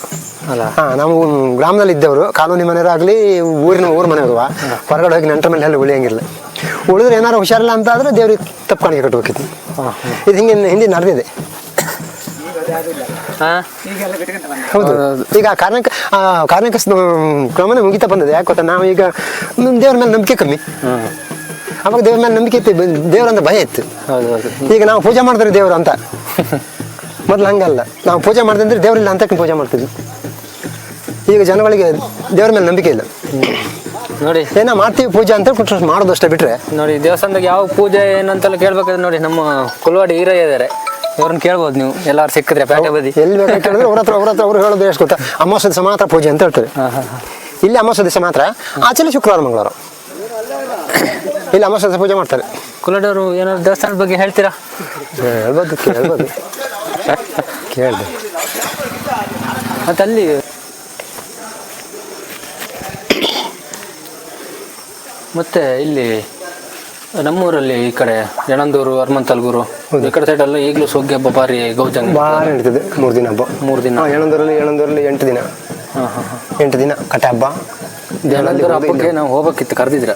ಅಲ್ಲ. ಹಾ ನಾವು ಗ್ರಾಮದಲ್ಲಿ ಇದ್ದವರು ಕಾಲೋನಿ ಮನೆಯವರಾಗ್ಲಿ ಊರಿನ ಊರ್ ಮನೆಯವರು ಹೊರಗಡೆ ಹೋಗಿ ನೆಂಟರ ಮೇಲೆ ಎಲ್ಲ ಉಳಿಯಂಗಿಲ್ಲ. ಉಳಿದ್ರೆ ಏನಾರು ಹುಷಾರಿಲ್ಲ ಅಂತ ಆದ್ರೆ ದೇವ್ರಿಗೆ ತಪ್ಪು ಕಾಣಿಕೆ ಕಟ್ಟಬೇಕಿತ್ತು ಇದು ಹಿಂಗೆ ಹಿಂದೆ ನಡೆದಿದೆ. ಹೌದು. ಈಗ ಕಾರ್ಮಿಕ ಕಾರ್ಮಿಕ ಕ್ರಮನೇ ಮುಗಿತಾ ಬಂದಿದೆ. ಯಾಕೆ ಗೊತ್ತಾ? ನಾವು ಈಗ ದೇವ್ರ ಮೇಲೆ ನಂಬಿಕೆ ಕಮ್ಮಿ. ಅವಾಗ ದೇವ್ರ ಮೇಲೆ ನಂಬಿಕೆ ಇತ್ತು ದೇವ್ರಂತ ಭಯ ಇತ್ತು. ಹೌದು ಹೌದು. ಈಗ ನಾವು ಪೂಜೆ ಮಾಡಿದ್ರೆ ದೇವ್ರು ಅಂತ. ಮೊದ್ಲು ಹಂಗಲ್ಲ. ನಾವು ಪೂಜೆ ಮಾಡ್ದಂದ್ರೆ ದೇವ್ರಿಲ್ಲ ಅಂತ ಪೂಜೆ ಮಾಡ್ತಿದ್ವಿ ಈಗ ಜನಗಳಿಗೆ ದೇವ್ರ ಮೇಲೆ ನಂಬಿಕೆ ಇಲ್ಲ. ನೋಡಿ. ಏನೋ ಮಾಡ್ತೀವಿ ಪೂಜೆ ಅಂತ ಮಾಡೋದು ಅಷ್ಟೇ ಬಿಟ್ರೆ. ನೋಡಿ ದೇವಸ್ಥಾನದಾಗ ಯಾವ ಪೂಜೆ ಏನಂತೆಲ್ಲ ಕೇಳ್ಬೇಕಾದ್ರೆ ನೋಡಿ ನಮ್ಮ ಕುಲವಾಡಿ ಹೀರಯ್ಯ ಇದ್ದಾರೆ ಇವ್ರನ್ನ ಕೇಳ್ಬೋದು ನೀವು. ಎಲ್ಲಾರು ಸಿಕ್ಕಿದ್ರೆ ಪೇಟೆ ಬದಿ. ಎಲ್ಲಿ ಬೇಕಾದ್ರೆ ಕೇಳಿದ್ರೆ ಅವ್ರ ಹತ್ರ ಅವ್ರ ಹತ್ರ ಅವ್ರು ಹೇಳೋದು ಎಷ್ಟು ಗೊತ್ತಾ ಅಮಾವಾಸ್ಯ ದಿವಸ ಮಾತ್ರ ಪೂಜೆ ಅಂತ ಹೇಳ್ತಾರೆ. ಇಲ್ಲಿ ಅಮಾವಾಸ್ಯ ದಿವಸ ಮಾತ್ರ ಆಚೆಲಿ ಶುಕ್ರವಾರ ಮಂಗಳವಾರ. ಇಲ್ಲಿ ಅಮಾವಾಸ್ಯ ದಿವಸ ಪೂಜೆ ಮಾಡ್ತಾರೆ. ಕುಲಡವರು ಏನಾದ್ರು ದೇವಸ್ಥಾನದ ಬಗ್ಗೆ ಹೇಳ್ತೀರಾ? ಹೇಳ್ಬೋದು ಕೇಳ್ಬೋದು. ಕೇಳ್ದೆ. ಮತ್ತೆ ಅಲ್ಲಿ ಮತ್ತೆ ಇಲ್ಲಿ ನಮ್ಮೂರಲ್ಲಿ ಈ ಕಡೆ ಯಣಂದೂರು ಹರ್ಮಂತಲ್ಗೂರು ಈ ಕಡೆ ಸೈಡ್ ಎಲ್ಲ ಈಗಲೂ ಸುಗ್ಗಿ ಹಬ್ಬ ಭಾರಿ ಗೌಜಂಗ ಭಾಳ ನಡೀತದೆ ಮೂರು ದಿನ ಹಬ್ಬ. ಮೂರು ದಿನ. ಯಣಂದೂರಲ್ಲಿ ಯಣಂದೂರಲ್ಲಿ ಏಳಂದೂರಲ್ಲಿ ಎಂಟು ದಿನ. ಹಾಂ ಹಾಂ ಹಾಂ. ಎಂಟು ದಿನ ಕಟ್ಟೆ ಹಬ್ಬ. ಯಣಂದೂರು ಹಬ್ಬಕ್ಕೆ ನಾವು ಹೋಗ್ಬೇಕಿತ್ತು ಕರೆದಿದ್ರೆ.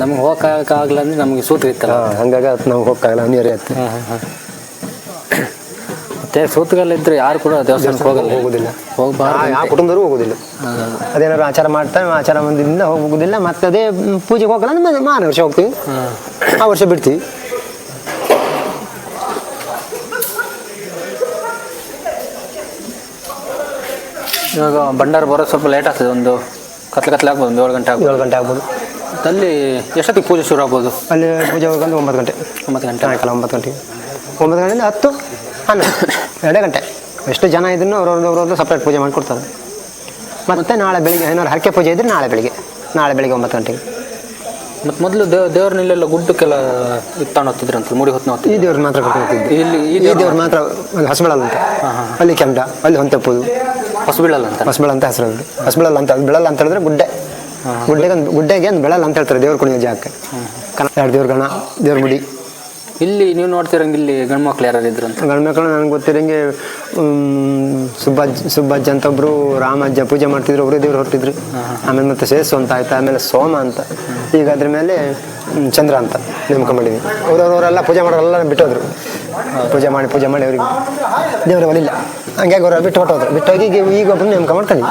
ನಮ್ಗೆ ಹೋಗಕ್ಕಾಗಲ್ಲ ಅಂದ್ರೆ ನಮಗೆ ಸೂತ್ರ ಇತ್ತಲ್ಲ. ಹಂಗಾಗ ನಾವು ಹೋಗಕ್ಕಾಗಲ್ಲ ನೀರೇ ಆಯ್ತು ಮತ್ತೆ ಸೂತಗಲ್ಲ ಯಾರು ಕೂಡ ದೇವಸ್ಥಾನಕ್ಕೆ ಹೋಗಲ್ಲ. ಹೋಗೋದಿಲ್ಲ. ಹೋಗ್ಬಾರ್ದು ಯಾವ ಕುಟುಂಬದವರು ಹೋಗೋದಿಲ್ಲ. ಅದೇನಾದ್ರು ಆಚಾರ ಮಾಡ್ತಾರೆ ಆಚಾರ ಮಂದಿಂದ ಹೋಗೋದಿಲ್ಲ. ಮತ್ತೆ ಅದೇ ಪೂಜೆಗೆ ಹೋಗಲ್ಲ ಅಂದ್ರೆ ಮಾರ ವರ್ಷ ಹೋಗ್ತೀವಿ. ಆ ವರ್ಷ ಬಿಡ್ತೀವಿ. ಇವಾಗ ಭಂಡಾರ ಬರೋದು ಸ್ವಲ್ಪ ಲೇಟ್ ಆಗ್ತದೆ ಒಂದು ಕತ್ಲೆ ಕತ್ಲೆ ಆಗ್ಬೋದು ಒಂದು ಏಳು ಗಂಟೆ ಆಗ್ಬೋದು. ಏಳು ಗಂಟೆ ಆಗ್ಬೋದು. ಅಲ್ಲಿ ಎಷ್ಟೊತ್ತಿಗೆ ಪೂಜೆ ಶುರು ಆಗ್ಬೋದು? ಅಲ್ಲಿ ಪೂಜೆ ಹೋಗಂದ್ರೆ ಒಂಬತ್ತು ಗಂಟೆ. ಒಂಬತ್ತು ಗಂಟೆ. ಸಾಯಂಕಾಲ ಒಂಬತ್ತು ಗಂಟೆಗೆ. ಒಂಬತ್ತು ಗಂಟೆಯಿಂದ ಹತ್ತು ಹನ್ನೊಂದು. ಎರಡೇ ಗಂಟೆ. ಎಷ್ಟು ಜನ ಇದನ್ನು ಅವ್ರವ್ರದ್ದು ಅವ್ರವ್ರದ್ದು ಸಪ್ರೇಟ್ ಪೂಜೆ ಮಾಡಿಕೊಡ್ತಾರೆ ಮತ್ತೆ ನಾಳೆ ಬೆಳಿಗ್ಗೆ ಏನಾದ್ರು ಹರಕೆ ಪೂಜೆ ಇದ್ರೆ ನಾಳೆ ಬೆಳಿಗ್ಗೆ. ನಾಳೆ ಬೆಳಿಗ್ಗೆ ಒಂಬತ್ತು ಗಂಟೆಗೆ. ಮತ್ತೆ ಮೊದಲು ದೇವ್ ದೇವ್ರನ್ನೆಲ್ಲ ಗುಡ್ಡಕ್ಕೆಲ್ಲ ಅಂತ ಮೂಡಿ ಹೊತ್ತು ಈ ದೇವ್ರ ಮಾತ್ರ ಕರ್ಕೊಂಡು ಇಲ್ಲಿ ಈ ದೇವ್ರ ಮಾತ್ರ ಅಲ್ಲಿ ಹೊಸಬೆಳಲ್ ಅಂತ. ಅಲ್ಲಿ ಕೆಂಡ ಅಲ್ಲಿ ಹೊಂತೆ ಹೊಸಬೀಳಲ್ಲ ಅಂತ. ಹೊಸಬೆಳ ಅಂತ ಹೆಸರು ಹೊಸಬಿಳಲ್ಲ ಅಂತ ಅದು ಬೆಳಲ್ ಅಂತ ಹೇಳಿದ್ರೆ ಗುಡ್ಡೆ. ಗುಡ್ಡೆಗೆ ಒಂದು ಗುಡ್ಡೆಗೆ ಒಂದು ಬೆಳಲ್ಲ ಅಂತ ಹೇಳ್ತಾರೆ ದೇವ್ರ ಕುಣಿಯೋ ಜಾಗಕ್ಕೆ. ಕಣ ಎರಡು ದೇವ್ರ ಗಣ ದೇವ್ರ ಮುಡಿ. ಇಲ್ಲಿ ನೀವು ನೋಡ್ತಿರಂಗೆ ಇಲ್ಲಿ ಗಂಡು ಮಕ್ಳು ಯಾರು ಇದ್ರಂತ ಗಂಡ್ಮಕ್ಳು ನನಗೆ ಗೊತ್ತಿರಂಗೆ ಸುಬ್ಬಾಜ್ ಸುಬ್ಬಾಜ್ ಅಂತ ಒಬ್ರು ರಾಮಜ್ಜ ಪೂಜೆ ಮಾಡ್ತಿದ್ರು ಒಬ್ರು ದೇವ್ರು ಹೊರಟಿದ್ರು. ಆಮೇಲೆ ಮತ್ತೆ ಶೇಸು ಅಂತ ಆಯ್ತು ಆಮೇಲೆ ಸೋಮ ಅಂತ. ಈಗ ಅದ್ರ ಮೇಲೆ ಚಂದ್ರ ಅಂತ ನೇಮಕ ಮಾಡಿದ್ವಿ ಅವ್ರವ್ರವರೆಲ್ಲ ಪೂಜೆ ಮಾಡೋರೆಲ್ಲ ಬಿಟ್ಟೋದ್ರು. ಪೂಜೆ ಮಾಡಿ ಪೂಜೆ ಮಾಡಿ ಅವ್ರಿಗೆ. ದೇವ್ರ ಬಲಿಲ್ಲ ಹಂಗಾಗಿ ಅವ್ರು ಬಿಟ್ಟು ಹೊಟ್ಟೋದ್ರು ಬಿಟ್ಟೋಗಿ ಈಗ ಈಗ ಒಬ್ಬರು ನೇಮಕ ಮಾಡ್ತಾನೆ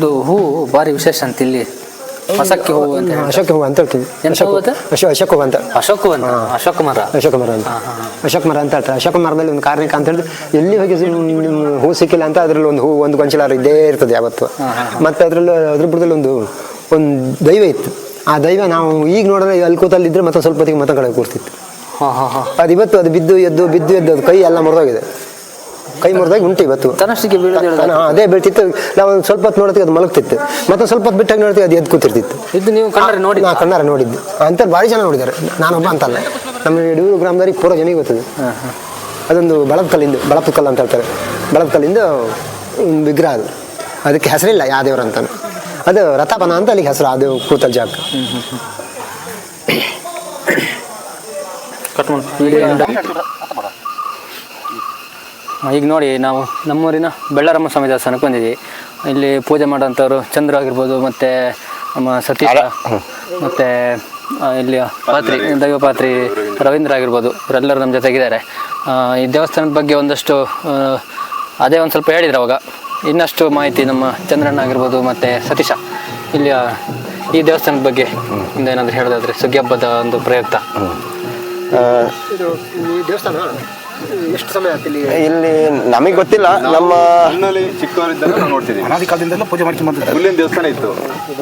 ಹೂವು ಹೂ ಭಾರಿ ವಿಶೇಷ ಅಂತ ಇಲ್ಲಿ? ಹೊಸಕ್ಕಿ ಹೂವು ಅಂತ. ಅಶೋಕ ಹೂವು ಅಂತ ಹೇಳ್ತೀವಿ ಎಂತ ಅಶೋಕ ಹೂವು ಅದು? ಅಶೋ ಅಶೋಕ ಹೂವು ಅಂತ. ಅಶೋಕ ಮರ ಅಶೋಕ ಮರ ಅಂತ. ಅಶೋಕ ಮರ ಅಂತ ಹೇಳ್ತಾರೆ. ಅಶೋಕ ಮರದಲ್ಲಿ ಒಂದು ಕಾರ್ಣಿಕ ಅಂತ ಹೇಳಿದ್ರೆ ಎಲ್ಲಿ ಹೋಗಿ ಹೂ ಸಿಕ್ಕಿಲ್ಲ ಅಂತ ಅದ್ರಲ್ಲಿ ಒಂದು ಹೂ ಒಂದು ಗೊಂಚಲಾರ ಇದ್ದೇ ಇರ್ತದೆ ಯಾವತ್ತು. ಮತ್ತೆ ಅದ್ರಲ್ಲಿ ಅದ್ರ ಬುಡದಲ್ಲಿ ಒಂದು ಒಂದು ದೈವ ಇತ್ತು. ಆ ದೈವ ನಾವು ಈಗ ನೋಡಿದ್ರೆ ಅಲ್ಲಿ ಕೂತಲ್ಲಿದ್ರೆ ಮತ್ತೆ ಸ್ವಲ್ಪ ಹೊತ್ತಿಗೆ ಮತ್ತೆ ಕಡೆ ಕೂರ್ತಿತ್ತು. ಹಾ ಹಾ ಹಾಂ. ಅದು ಇವತ್ತು ಅದು ಬಿದ್ದು ಎದ್ದು ಬಿದ್ದು ಎದ್ದು ಅದು ಕೈ ಎಲ್ಲ ಮುರಿದೋಗಿದೆ. ಕೈ ಮುರಿದಾಗ ಉಂಟು ಇವತ್ತು. ತನ್ನಷ್ಟಕ್ಕೆ ಬೀಳೋದು ಹೇಳೋದು ಅದೇ ಬೀಳ್ತಿತ್ತು. ನಾವು ಒಂದು ಸ್ವಲ್ಪ ಹೊತ್ತು ನೋಡ್ತೀವಿ ಅದು ಮಲಗ್ತಿತ್ತು. ಮತ್ತೆ ಸ್ವಲ್ಪ ಹೊತ್ತು ಬಿಟ್ಟಾಗ ನೋಡ್ತೀವಿ ಅದು ಎದ್ದು ಕೂತಿರ್ತಿತ್ತು. ಇದು ನೀವು ಕಣ್ಣಾರೆ ನೋಡಿ ನಾ ಕಣ್ಣಾರೆ ನೋಡಿದ್ದು. ಅಂತ ಭಾರಿ ಜನ ನೋಡಿದ್ದಾರೆ. ನಾನೊಬ್ಬ ಅಂತಲ್ಲ. ನಮ್ಮ ಯಡೂರು ಗ್ರಾಮದವ್ರಿಗೆ ಪೂರ ಜನಿಗೆ ಗೊತ್ತಿದೆ. ಅದೊಂದು ಬಳದ ಕಲ್ಲಿಂದು ಕಲ್ಲು ಅಂತ ಹೇಳ್ತಾರೆ. ಬಳದ ಕಲ್ಲಿಂದ ಒಂದು ವಿಗ್ರಹ ಅದು. ಅದಕ್ಕೆ ಹೆಸರಿಲ್ಲ ಯಾವ ದೇವ್ರು ಅಂತ ಅದು ರಥಪನ ಅಂತ ಅಲ್ಲಿಗೆ ಹೆಸರು ಅದು ಕೂತಲ್ ಜಾಗ. ಕಟ್ ಮಾಡಿ. ಹಾ, ಈಗ ನೋಡಿ ನಾವು ನಮ್ಮೂರಿನ ಬೆಳ್ಳಾರಮ್ಮ ಸ್ವಾಮಿ ದೇವಸ್ಥಾನಕ್ಕೆ ಬಂದಿದ್ದೀವಿ. ಇಲ್ಲಿ ಪೂಜೆ ಮಾಡೋಂಥವ್ರು ಚಂದ್ರ ಆಗಿರ್ಬೋದು ಮತ್ತು ನಮ್ಮ ಸತೀಶ ಮತ್ತು ಇಲ್ಲಿ ಪಾತ್ರಿ ದೈವಪಾತ್ರಿ ರವೀಂದ್ರ ಆಗಿರ್ಬೋದು ಇವರೆಲ್ಲರೂ ನಮ್ಮ ಜೊತೆಗಿದ್ದಾರೆ. ಈ ದೇವಸ್ಥಾನದ ಬಗ್ಗೆ ಒಂದಷ್ಟು ಅದೇ ಒಂದು ಸ್ವಲ್ಪ ಹೇಳಿದ್ರು ಅವಾಗ. ಇನ್ನಷ್ಟು ಮಾಹಿತಿ ನಮ್ಮ ಚಂದ್ರಣ್ಣ ಆಗಿರ್ಬೋದು ಮತ್ತು ಸತೀಶ. ಇಲ್ಲಿ ಈ ದೇವಸ್ಥಾನದ ಬಗ್ಗೆ ಇನ್ನೇನಾದರೂ ಹೇಳೋದಾದ್ರೆ ಸುಗ್ಗಿ ಹಬ್ಬದ ಒಂದು ಪ್ರಯುಕ್ತ. ಇದು ಈ ದೇವಸ್ಥಾನ ಎಷ್ಟು ಸಮಯ ಆಯ್ತು ಇಲ್ಲಿ? ಇಲ್ಲಿ ನಮಗೆ ಗೊತ್ತಿಲ್ಲ ನಮ್ಮ ನನ್ನಲ್ಲಿ ಚಿಕ್ಕವರಿದ್ದಾಗ ನಾವು ನೋಡ್ತಿದ್ದೀವಿ ಪೂಜೆ ಮಾಡ್ಕೊಂಡು ಬಂದಿದ್ದಾರೆ. ಹುಲ್ಲಿನ ದೇವಸ್ಥಾನ ಇತ್ತು.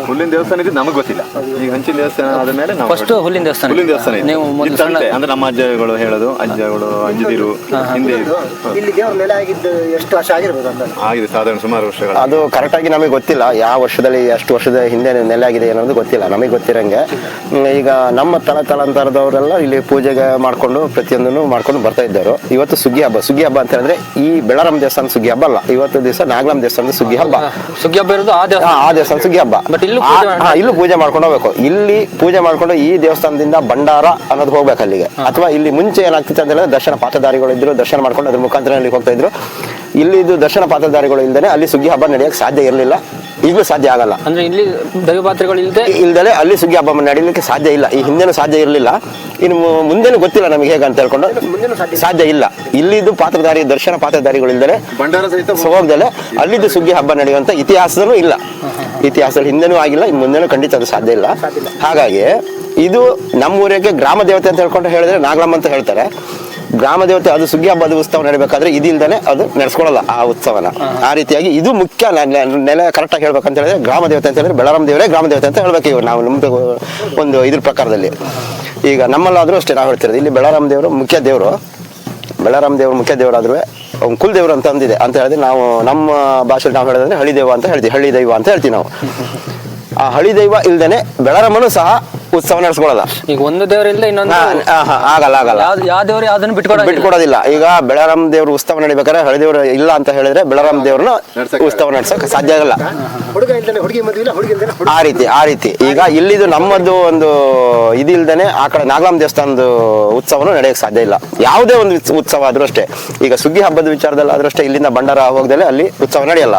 ಹುಲ್ಲಿನ ದೇವಸ್ಥಾನ ಇದ್ದು ನಮಗೆ ಗೊತ್ತಿಲ್ಲ. ಈಗ ಹಂಚಿನ ದೇವಸ್ಥಾನ ಆದ ಮೇಲೆ ನಾವು ಫಸ್ಟ್ ಹುಲ್ಲಿನ ದೇವಸ್ಥಾನ ಹುಲ್ಲಿನ ದೇವಸ್ಥಾನ ಇತ್ತು. ನೀವು ಮೊದಲು. ಅಂದ್ರೆ ನಮ್ಮ ಅಜ್ಜಗಳು ಹೇಳೋದು ಅಜ್ಜಗಳು ಅಂಜದಿರು ಹಿಂದೆ ಇದು. ಇಲ್ಲಿ ದೇವ್ರ ನೆಲೆ ಆಗಿದ್ದು ಎಷ್ಟು ವರ್ಷ ಆಗಿರ್ಬೋದು ಅಂತ ಆಗಿದೆ ಸಾಧಾರಣ ಸುಮಾರು ವರ್ಷಗಳು. ಅದು ಕರೆಕ್ಟಾಗಿ ನಮಗೆ ಗೊತ್ತಿಲ್ಲ ಯಾವ ವರ್ಷದಲ್ಲಿ ಎಷ್ಟು ವರ್ಷದ ಹಿಂದೆ ನೆಲೆ ಆಗಿದೆ ಅನ್ನೋದು ಗೊತ್ತಿಲ್ಲ ನಮಗೆ ಗೊತ್ತಿರಂಗೆ. ಹ್ಮ್, ಈಗ ನಮ್ಮ ತಲ ತಲಾಂತರದವರೆಲ್ಲ ಇಲ್ಲಿ ಪೂಜೆಗೆ ಮಾಡ್ಕೊಂಡು ಪ್ರತಿಯೊಂದನ್ನು ಮಾಡ್ಕೊಂಡು ಬರ್ತಾ ಇದ್ದರು. ಇವತ್ತು ಸುಗ್ಗಿ ಹಬ್ಬ ಸುಗ್ಗಿ ಹಬ್ಬ ಅಂತ ಹೇಳಿದ್ರೆ ಈ ಬೆಳರಾಮ ದೇವಸ್ಥಾನ ಸುಗ್ಗಿ ಹಬ್ಬ ಅಲ್ಲ. ಇವತ್ತು ದಿವಸ ನಾಗಲಂ ದೇವಸ್ಥಾನದ ಸುಗ್ಗಿ ಹಬ್ಬ. ಸುಗ್ಗಿ ಹಬ್ಬ ಇರೋದು ಆ ದೇವಸ್ಥಾನ ಆ ದೇವಸ್ಥಾನ. ಸುಗ್ಗಿ ಹಬ್ಬ. ಬಟ್ ಇಲ್ಲೂ ಪೂಜೆ. ಹಾ, ಇಲ್ಲೂ ಪೂಜೆ ಮಾಡ್ಕೊಂಡು ಹೋಗ್ಬೇಕು. ಇಲ್ಲಿ ಪೂಜೆ ಮಾಡ್ಕೊಂಡು ಈ ದೇವಸ್ಥಾನದಿಂದ ಭಂಡಾರ ಅನ್ನೋದು ಹೋಗ್ಬೇಕು ಅಲ್ಲಿಗೆ. ಅಥವಾ ಇಲ್ಲಿ ಮುಂಚೆ ಏನಾಗ್ತಿತ್ತು ಅಂತ ಹೇಳಿದ್ರೆ ದರ್ಶನ ಪಾತ್ರಧಾರಿಗಳು ಇದ್ರು ದರ್ಶನ ಮಾಡ್ಕೊಂಡು ಅದ್ರ ಮುಖಾಂತರ ಅಲ್ಲಿ ಹೋಗ್ತಾ ಇದ್ರು. ಇಲ್ಲಿ ಇದು ದರ್ಶನ ಪಾತ್ರಧಾರಿಗಳು ಇಲ್ದೇನೆ ಅಲ್ಲಿ ಸುಗ್ಗಿ ಹಬ್ಬ ನಡೆಯಕ್ಕೆ ಸಾಧ್ಯ ಇರಲಿಲ್ಲ. ಈಗಲೂ ಸಾಧ್ಯ ಆಗಲ್ಲ. ಅಂದ್ರೆ ಇಲ್ಲಿ ದೈವ ಪಾತ್ರೆಗಳು ಇಲ್ಲದೆ ಇಲ್ದಲೆ ಅಲ್ಲಿ ಸುಗ್ಗಿ ಹಬ್ಬ ನಡೀಲಿಕ್ಕೆ ಸಾಧ್ಯ ಇಲ್ಲ. ಈ ಹಿಂದೆನೂ ಸಾಧ್ಯ ಇರಲಿಲ್ಲ. ಇನ್ನು ಮುಂದೇನು ಮುಂದೆನೂ ಗೊತ್ತಿಲ್ಲ ನಮಗೆ ಹೇಗೆ ಅಂತ ಹೇಳ್ಕೊಂಡು ಸಾಧ್ಯ ಇಲ್ಲ. ಇಲ್ಲಿದ್ದು ಪಾತ್ರಧಾರಿ ದರ್ಶನ ಪಾತ್ರಧಾರಿಗಳು ಇಲ್ದರೆ ಭಂಡಾರ ಸಹಿತ ಹೋಗ್ದಲೆ ಅಲ್ಲಿದ್ದು ಸುಗ್ಗಿ ಹಬ್ಬ ನಡೆಯುವಂತ ಇತಿಹಾಸದಲ್ಲೂ ಇಲ್ಲ. ಇತಿಹಾಸದಲ್ಲಿ ಹಿಂದೆನೂ ಆಗಿಲ್ಲ ಇನ್ನು ಮುಂದೆನೂ ಖಂಡಿತ ಅದು ಸಾಧ್ಯ ಇಲ್ಲ. ಹಾಗಾಗಿ ಇದು ನಮ್ಮೂರಿಗೆ ಗ್ರಾಮ ದೇವತೆ ಅಂತ ಹೇಳ್ಕೊಂಡು ಹೇಳಿದ್ರೆ ನಾಗಲಮ್ಮ ಅಂತ ಹೇಳ್ತಾರೆ. ಗ್ರಾಮ ದೇವತೆ ಅದು ಸುಗ್ಗಿ ಹಬ್ಬದ ಉತ್ಸವ ನಡಬೇಕಾದ್ರೆ ಇದಿಲ್ದೇನೆ ಅದು ನಡೆಸ್ಕೊಳ್ಳಲ್ಲ ಆ ಉತ್ಸವನ. ಆ ರೀತಿಯಾಗಿ ಇದು ಮುಖ್ಯ ನೆಲೆ ಕರೆಕ್ಟಾಗಿ ಹೇಳ್ಬೇಕಂತ ಹೇಳಿದ್ರೆ ಗ್ರಾಮ ದೇವತೆ ಅಂತ ಹೇಳಿದ್ರೆ ಬೆಳರಾಮ ದೇವರೇ ಗ್ರಾಮ ದೇವತೆ ಅಂತ ಹೇಳ್ಬೇಕು ಇವ್ರು. ನಾವು ನಮ್ದು ಒಂದು ಇದ್ರ ಪ್ರಕಾರದಲ್ಲಿ. ಈಗ ನಮ್ಮಲ್ಲಾದರೂ ಅಷ್ಟೇ ನಾವು ಹೇಳ್ತಿರೋದು. ಇಲ್ಲಿ ಬೆಳರಾಮ ದೇವರು ಮುಖ್ಯ ದೇವರು. ಬೆಳರಾಮ ದೇವರು ಮುಖ್ಯ ದೇವರಾದ್ರೂ ಅವ್ನು ಕುಲ್ ದೇವರು ಅಂತ ಅಂದಿದೆ. ಅಂತ ಹೇಳಿದ್ರೆ ನಾವು ನಮ್ಮ ಭಾಷೆಯಲ್ಲಿ ನಾವು ಹೇಳೋದಂದ್ರೆ ಹಳಿ ದೇವ ಅಂತ ಹೇಳ್ತೀವಿ. ಹಳ್ಳಿ ದೈವ ಅಂತ ಹೇಳ್ತೀವಿ ನಾವು. ಆ ಹಳಿ ದೈವ ಇಲ್ದೇನೆ ಬೆಳರಾಮನು ಸಹ ಉತ್ಸವ ನಡೆಸ್ಕೊಳ್ಳಲ್ಲ ಈಗ ಒಂದು ದೇವರಿಂದ ಇನ್ನೊಂದು ಆಗಲ್ಲ ಆಗಲ್ಲ. ಯಾವ ದೇವ್ರು ಯಾವ್ದನ್ನು ಬಿಟ್ಕೊಡ ಬಿಟ್ಕೊಡೋದಿಲ್ಲ. ಈಗ ಬೆಳರಾಮ ದೇವ್ರ ಉತ್ಸವ ನಡಿಬೇಕಾದ್ರೆ ಹಳೆ ದೇವ್ರು ಇಲ್ಲ ಅಂತ ಹೇಳಿದ್ರೆ ಬೆಳರಾಮ ದೇವ್ರನ್ನ ಉತ್ಸವ ನಡ್ಸಕ್ ಸಾಧ್ಯ ಆಗಲ್ಲ. ಹುಡುಗ ಇಲ್ದಾನೆ ಹುಡುಗಿ ಮದುವೆ ಇಲ್ಲ ಹುಡುಗಿ ಇಲ್ದಾನೆ ಆ ರೀತಿ ಆ ರೀತಿ. ಈಗ ಇಲ್ಲಿದು ನಮ್ಮದು ಒಂದು ಇದಿಲ್ದೇನೆ ಆ ಕಡೆ ನಾಗಲಾಮ್ ದೇವಸ್ಥಾನದ ಉತ್ಸವನು ನಡೆಯಕ್ಕೆ ಸಾಧ್ಯ ಇಲ್ಲ. ಯಾವುದೇ ಒಂದು ಉತ್ಸವ ಆದ್ರೂ ಅಷ್ಟೇ. ಈಗ ಸುಗ್ಗಿ ಹಬ್ಬದ ವಿಚಾರದಲ್ಲಿ ಆದ್ರೂ ಅಷ್ಟೇ ಇಲ್ಲಿಂದ ಭಂಡಾರ ಹೋಗದಲ್ಲೇ ಅಲ್ಲಿ ಉತ್ಸವ ನಡೆಯಲ್ಲ.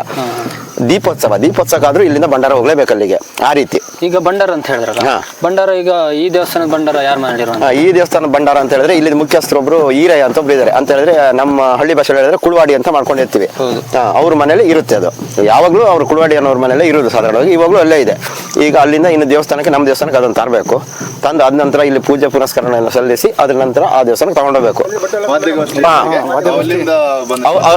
ದೀಪೋತ್ಸವ ದೀಪೋತ್ಸವ ಆದ್ರೂ ಇಲ್ಲಿಂದ ಭಂಡಾರ ಹೋಗ್ಲೇಬೇಕು ಅಲ್ಲಿಗೆ ಆ ರೀತಿ. ಈಗ ಬಂಡಾರ ಅಂತ ಹೇಳಿದ್ರಲ್ಲ ಹಾ. ಬಂಡಾರ ಈಗ ಈ ದೇವಸ್ಥಾನದ ಬಂಡಾರ ಯಾರು ಮಾಡಿರೋ ಈ ದೇವಸ್ಥಾನ ಭಂಡಾರ ಅಂತ ಹೇಳಿದ್ರೆ ಇಲ್ಲಿ ಮುಖ್ಯಸ್ಥರೊಬ್ರು ಈರಯ್ಯ ಅಂತ ಒಬ್ರು ಇದ್ದಾರೆ ಅಂತ ಹೇಳಿದ್ರೆ ನಮ್ಮ ಹಳ್ಳಿ ಭಾಷೆ ಹೇಳಿದ್ರೆ ಕುಳುವಾಡಿ ಅಂತ ಮಾಡ್ಕೊಂಡಿರ್ತೀವಿ. ಅವ್ರ ಮನೇಲಿ ಇರುತ್ತೆ ಅದು. ಯಾವಾಗಲೂ ಅವ್ರ ಕುಳುವಾಡಿ ಅನ್ನೋರ್ ಮನೇಲೆ ಇರೋದು ಸಾಧಾರಣವಾಗಿ ಇವಾಗಲೂ ಅಲ್ಲೇ ಇದೆ. ಈಗ ಅಲ್ಲಿಂದ ಇನ್ನು ದೇವಸ್ಥಾನಕ್ಕೆ ನಮ್ಮ ದೇವಸ್ಥಾನಕ್ಕೆ ಅದನ್ನು ತರಬೇಕು. ತಂದು ಅದ ನಂತರ ಇಲ್ಲಿ ಪೂಜೆ ಪುನಸ್ಕರಣೆಯನ್ನು ಸಲ್ಲಿಸಿ ಅದ್ರ ನಂತರ ಆ ದೇವಸ್ಥಾನಕ್ಕೆ ತಗೊಂಡೋಗ್ಬೇಕು.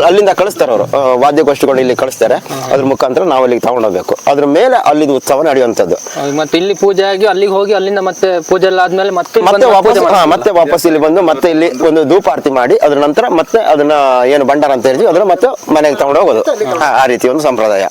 ಅಲ್ಲಿಂದ ಕಳಿಸ್ತಾರೆ ಅವರು. ವಾದ್ಯಗೋಷ್ಠಿಗಳು ಇಲ್ಲಿ ಕಳಿಸ್ತಾರೆ. ಅದ್ರ ಮುಖಾಂತರ ನಾವು ಅಲ್ಲಿಗೆ ತಗೊಂಡೋಗ್ಬೇಕು ಅದ್ರ ಮೇಲೆ ಅಲ್ಲಿದು ಉತ್ಸವ ನಡೆಯುವಂಥದ್ದು. ಮತ್ತೆ ಇಲ್ಲಿ ಪೂಜೆ ಆಗಿ ಅಲ್ಲಿಗೆ ಹೋಗಿ ಅಲ್ಲಿಂದ ಮತ್ತೆ ಪೂಜೆ ಎಲ್ಲ ಆದ್ಮೇಲೆ ಮತ್ತೆ ಮತ್ತೆ ವಾಪಸ್ ಹಾ, ಮತ್ತೆ ವಾಪಸ್ ಇಲ್ಲಿ ಬಂದು ಮತ್ತೆ ಇಲ್ಲಿ ಒಂದು ಧೂಪಾರತಿ ಮಾಡಿ ಅದ್ರ ನಂತರ ಮತ್ತೆ ಅದನ್ನ ಏನು ಭಂಡಾರ ಅಂತ ಹೇಳ್ತೀವಿ ಅದನ್ನ ಮತ್ತೆ ಮನೆಗೆ ತಗೊಂಡು ಹೋಗೋದು. ಹಾ, ಆ ರೀತಿ ಒಂದು ಸಂಪ್ರದಾಯ.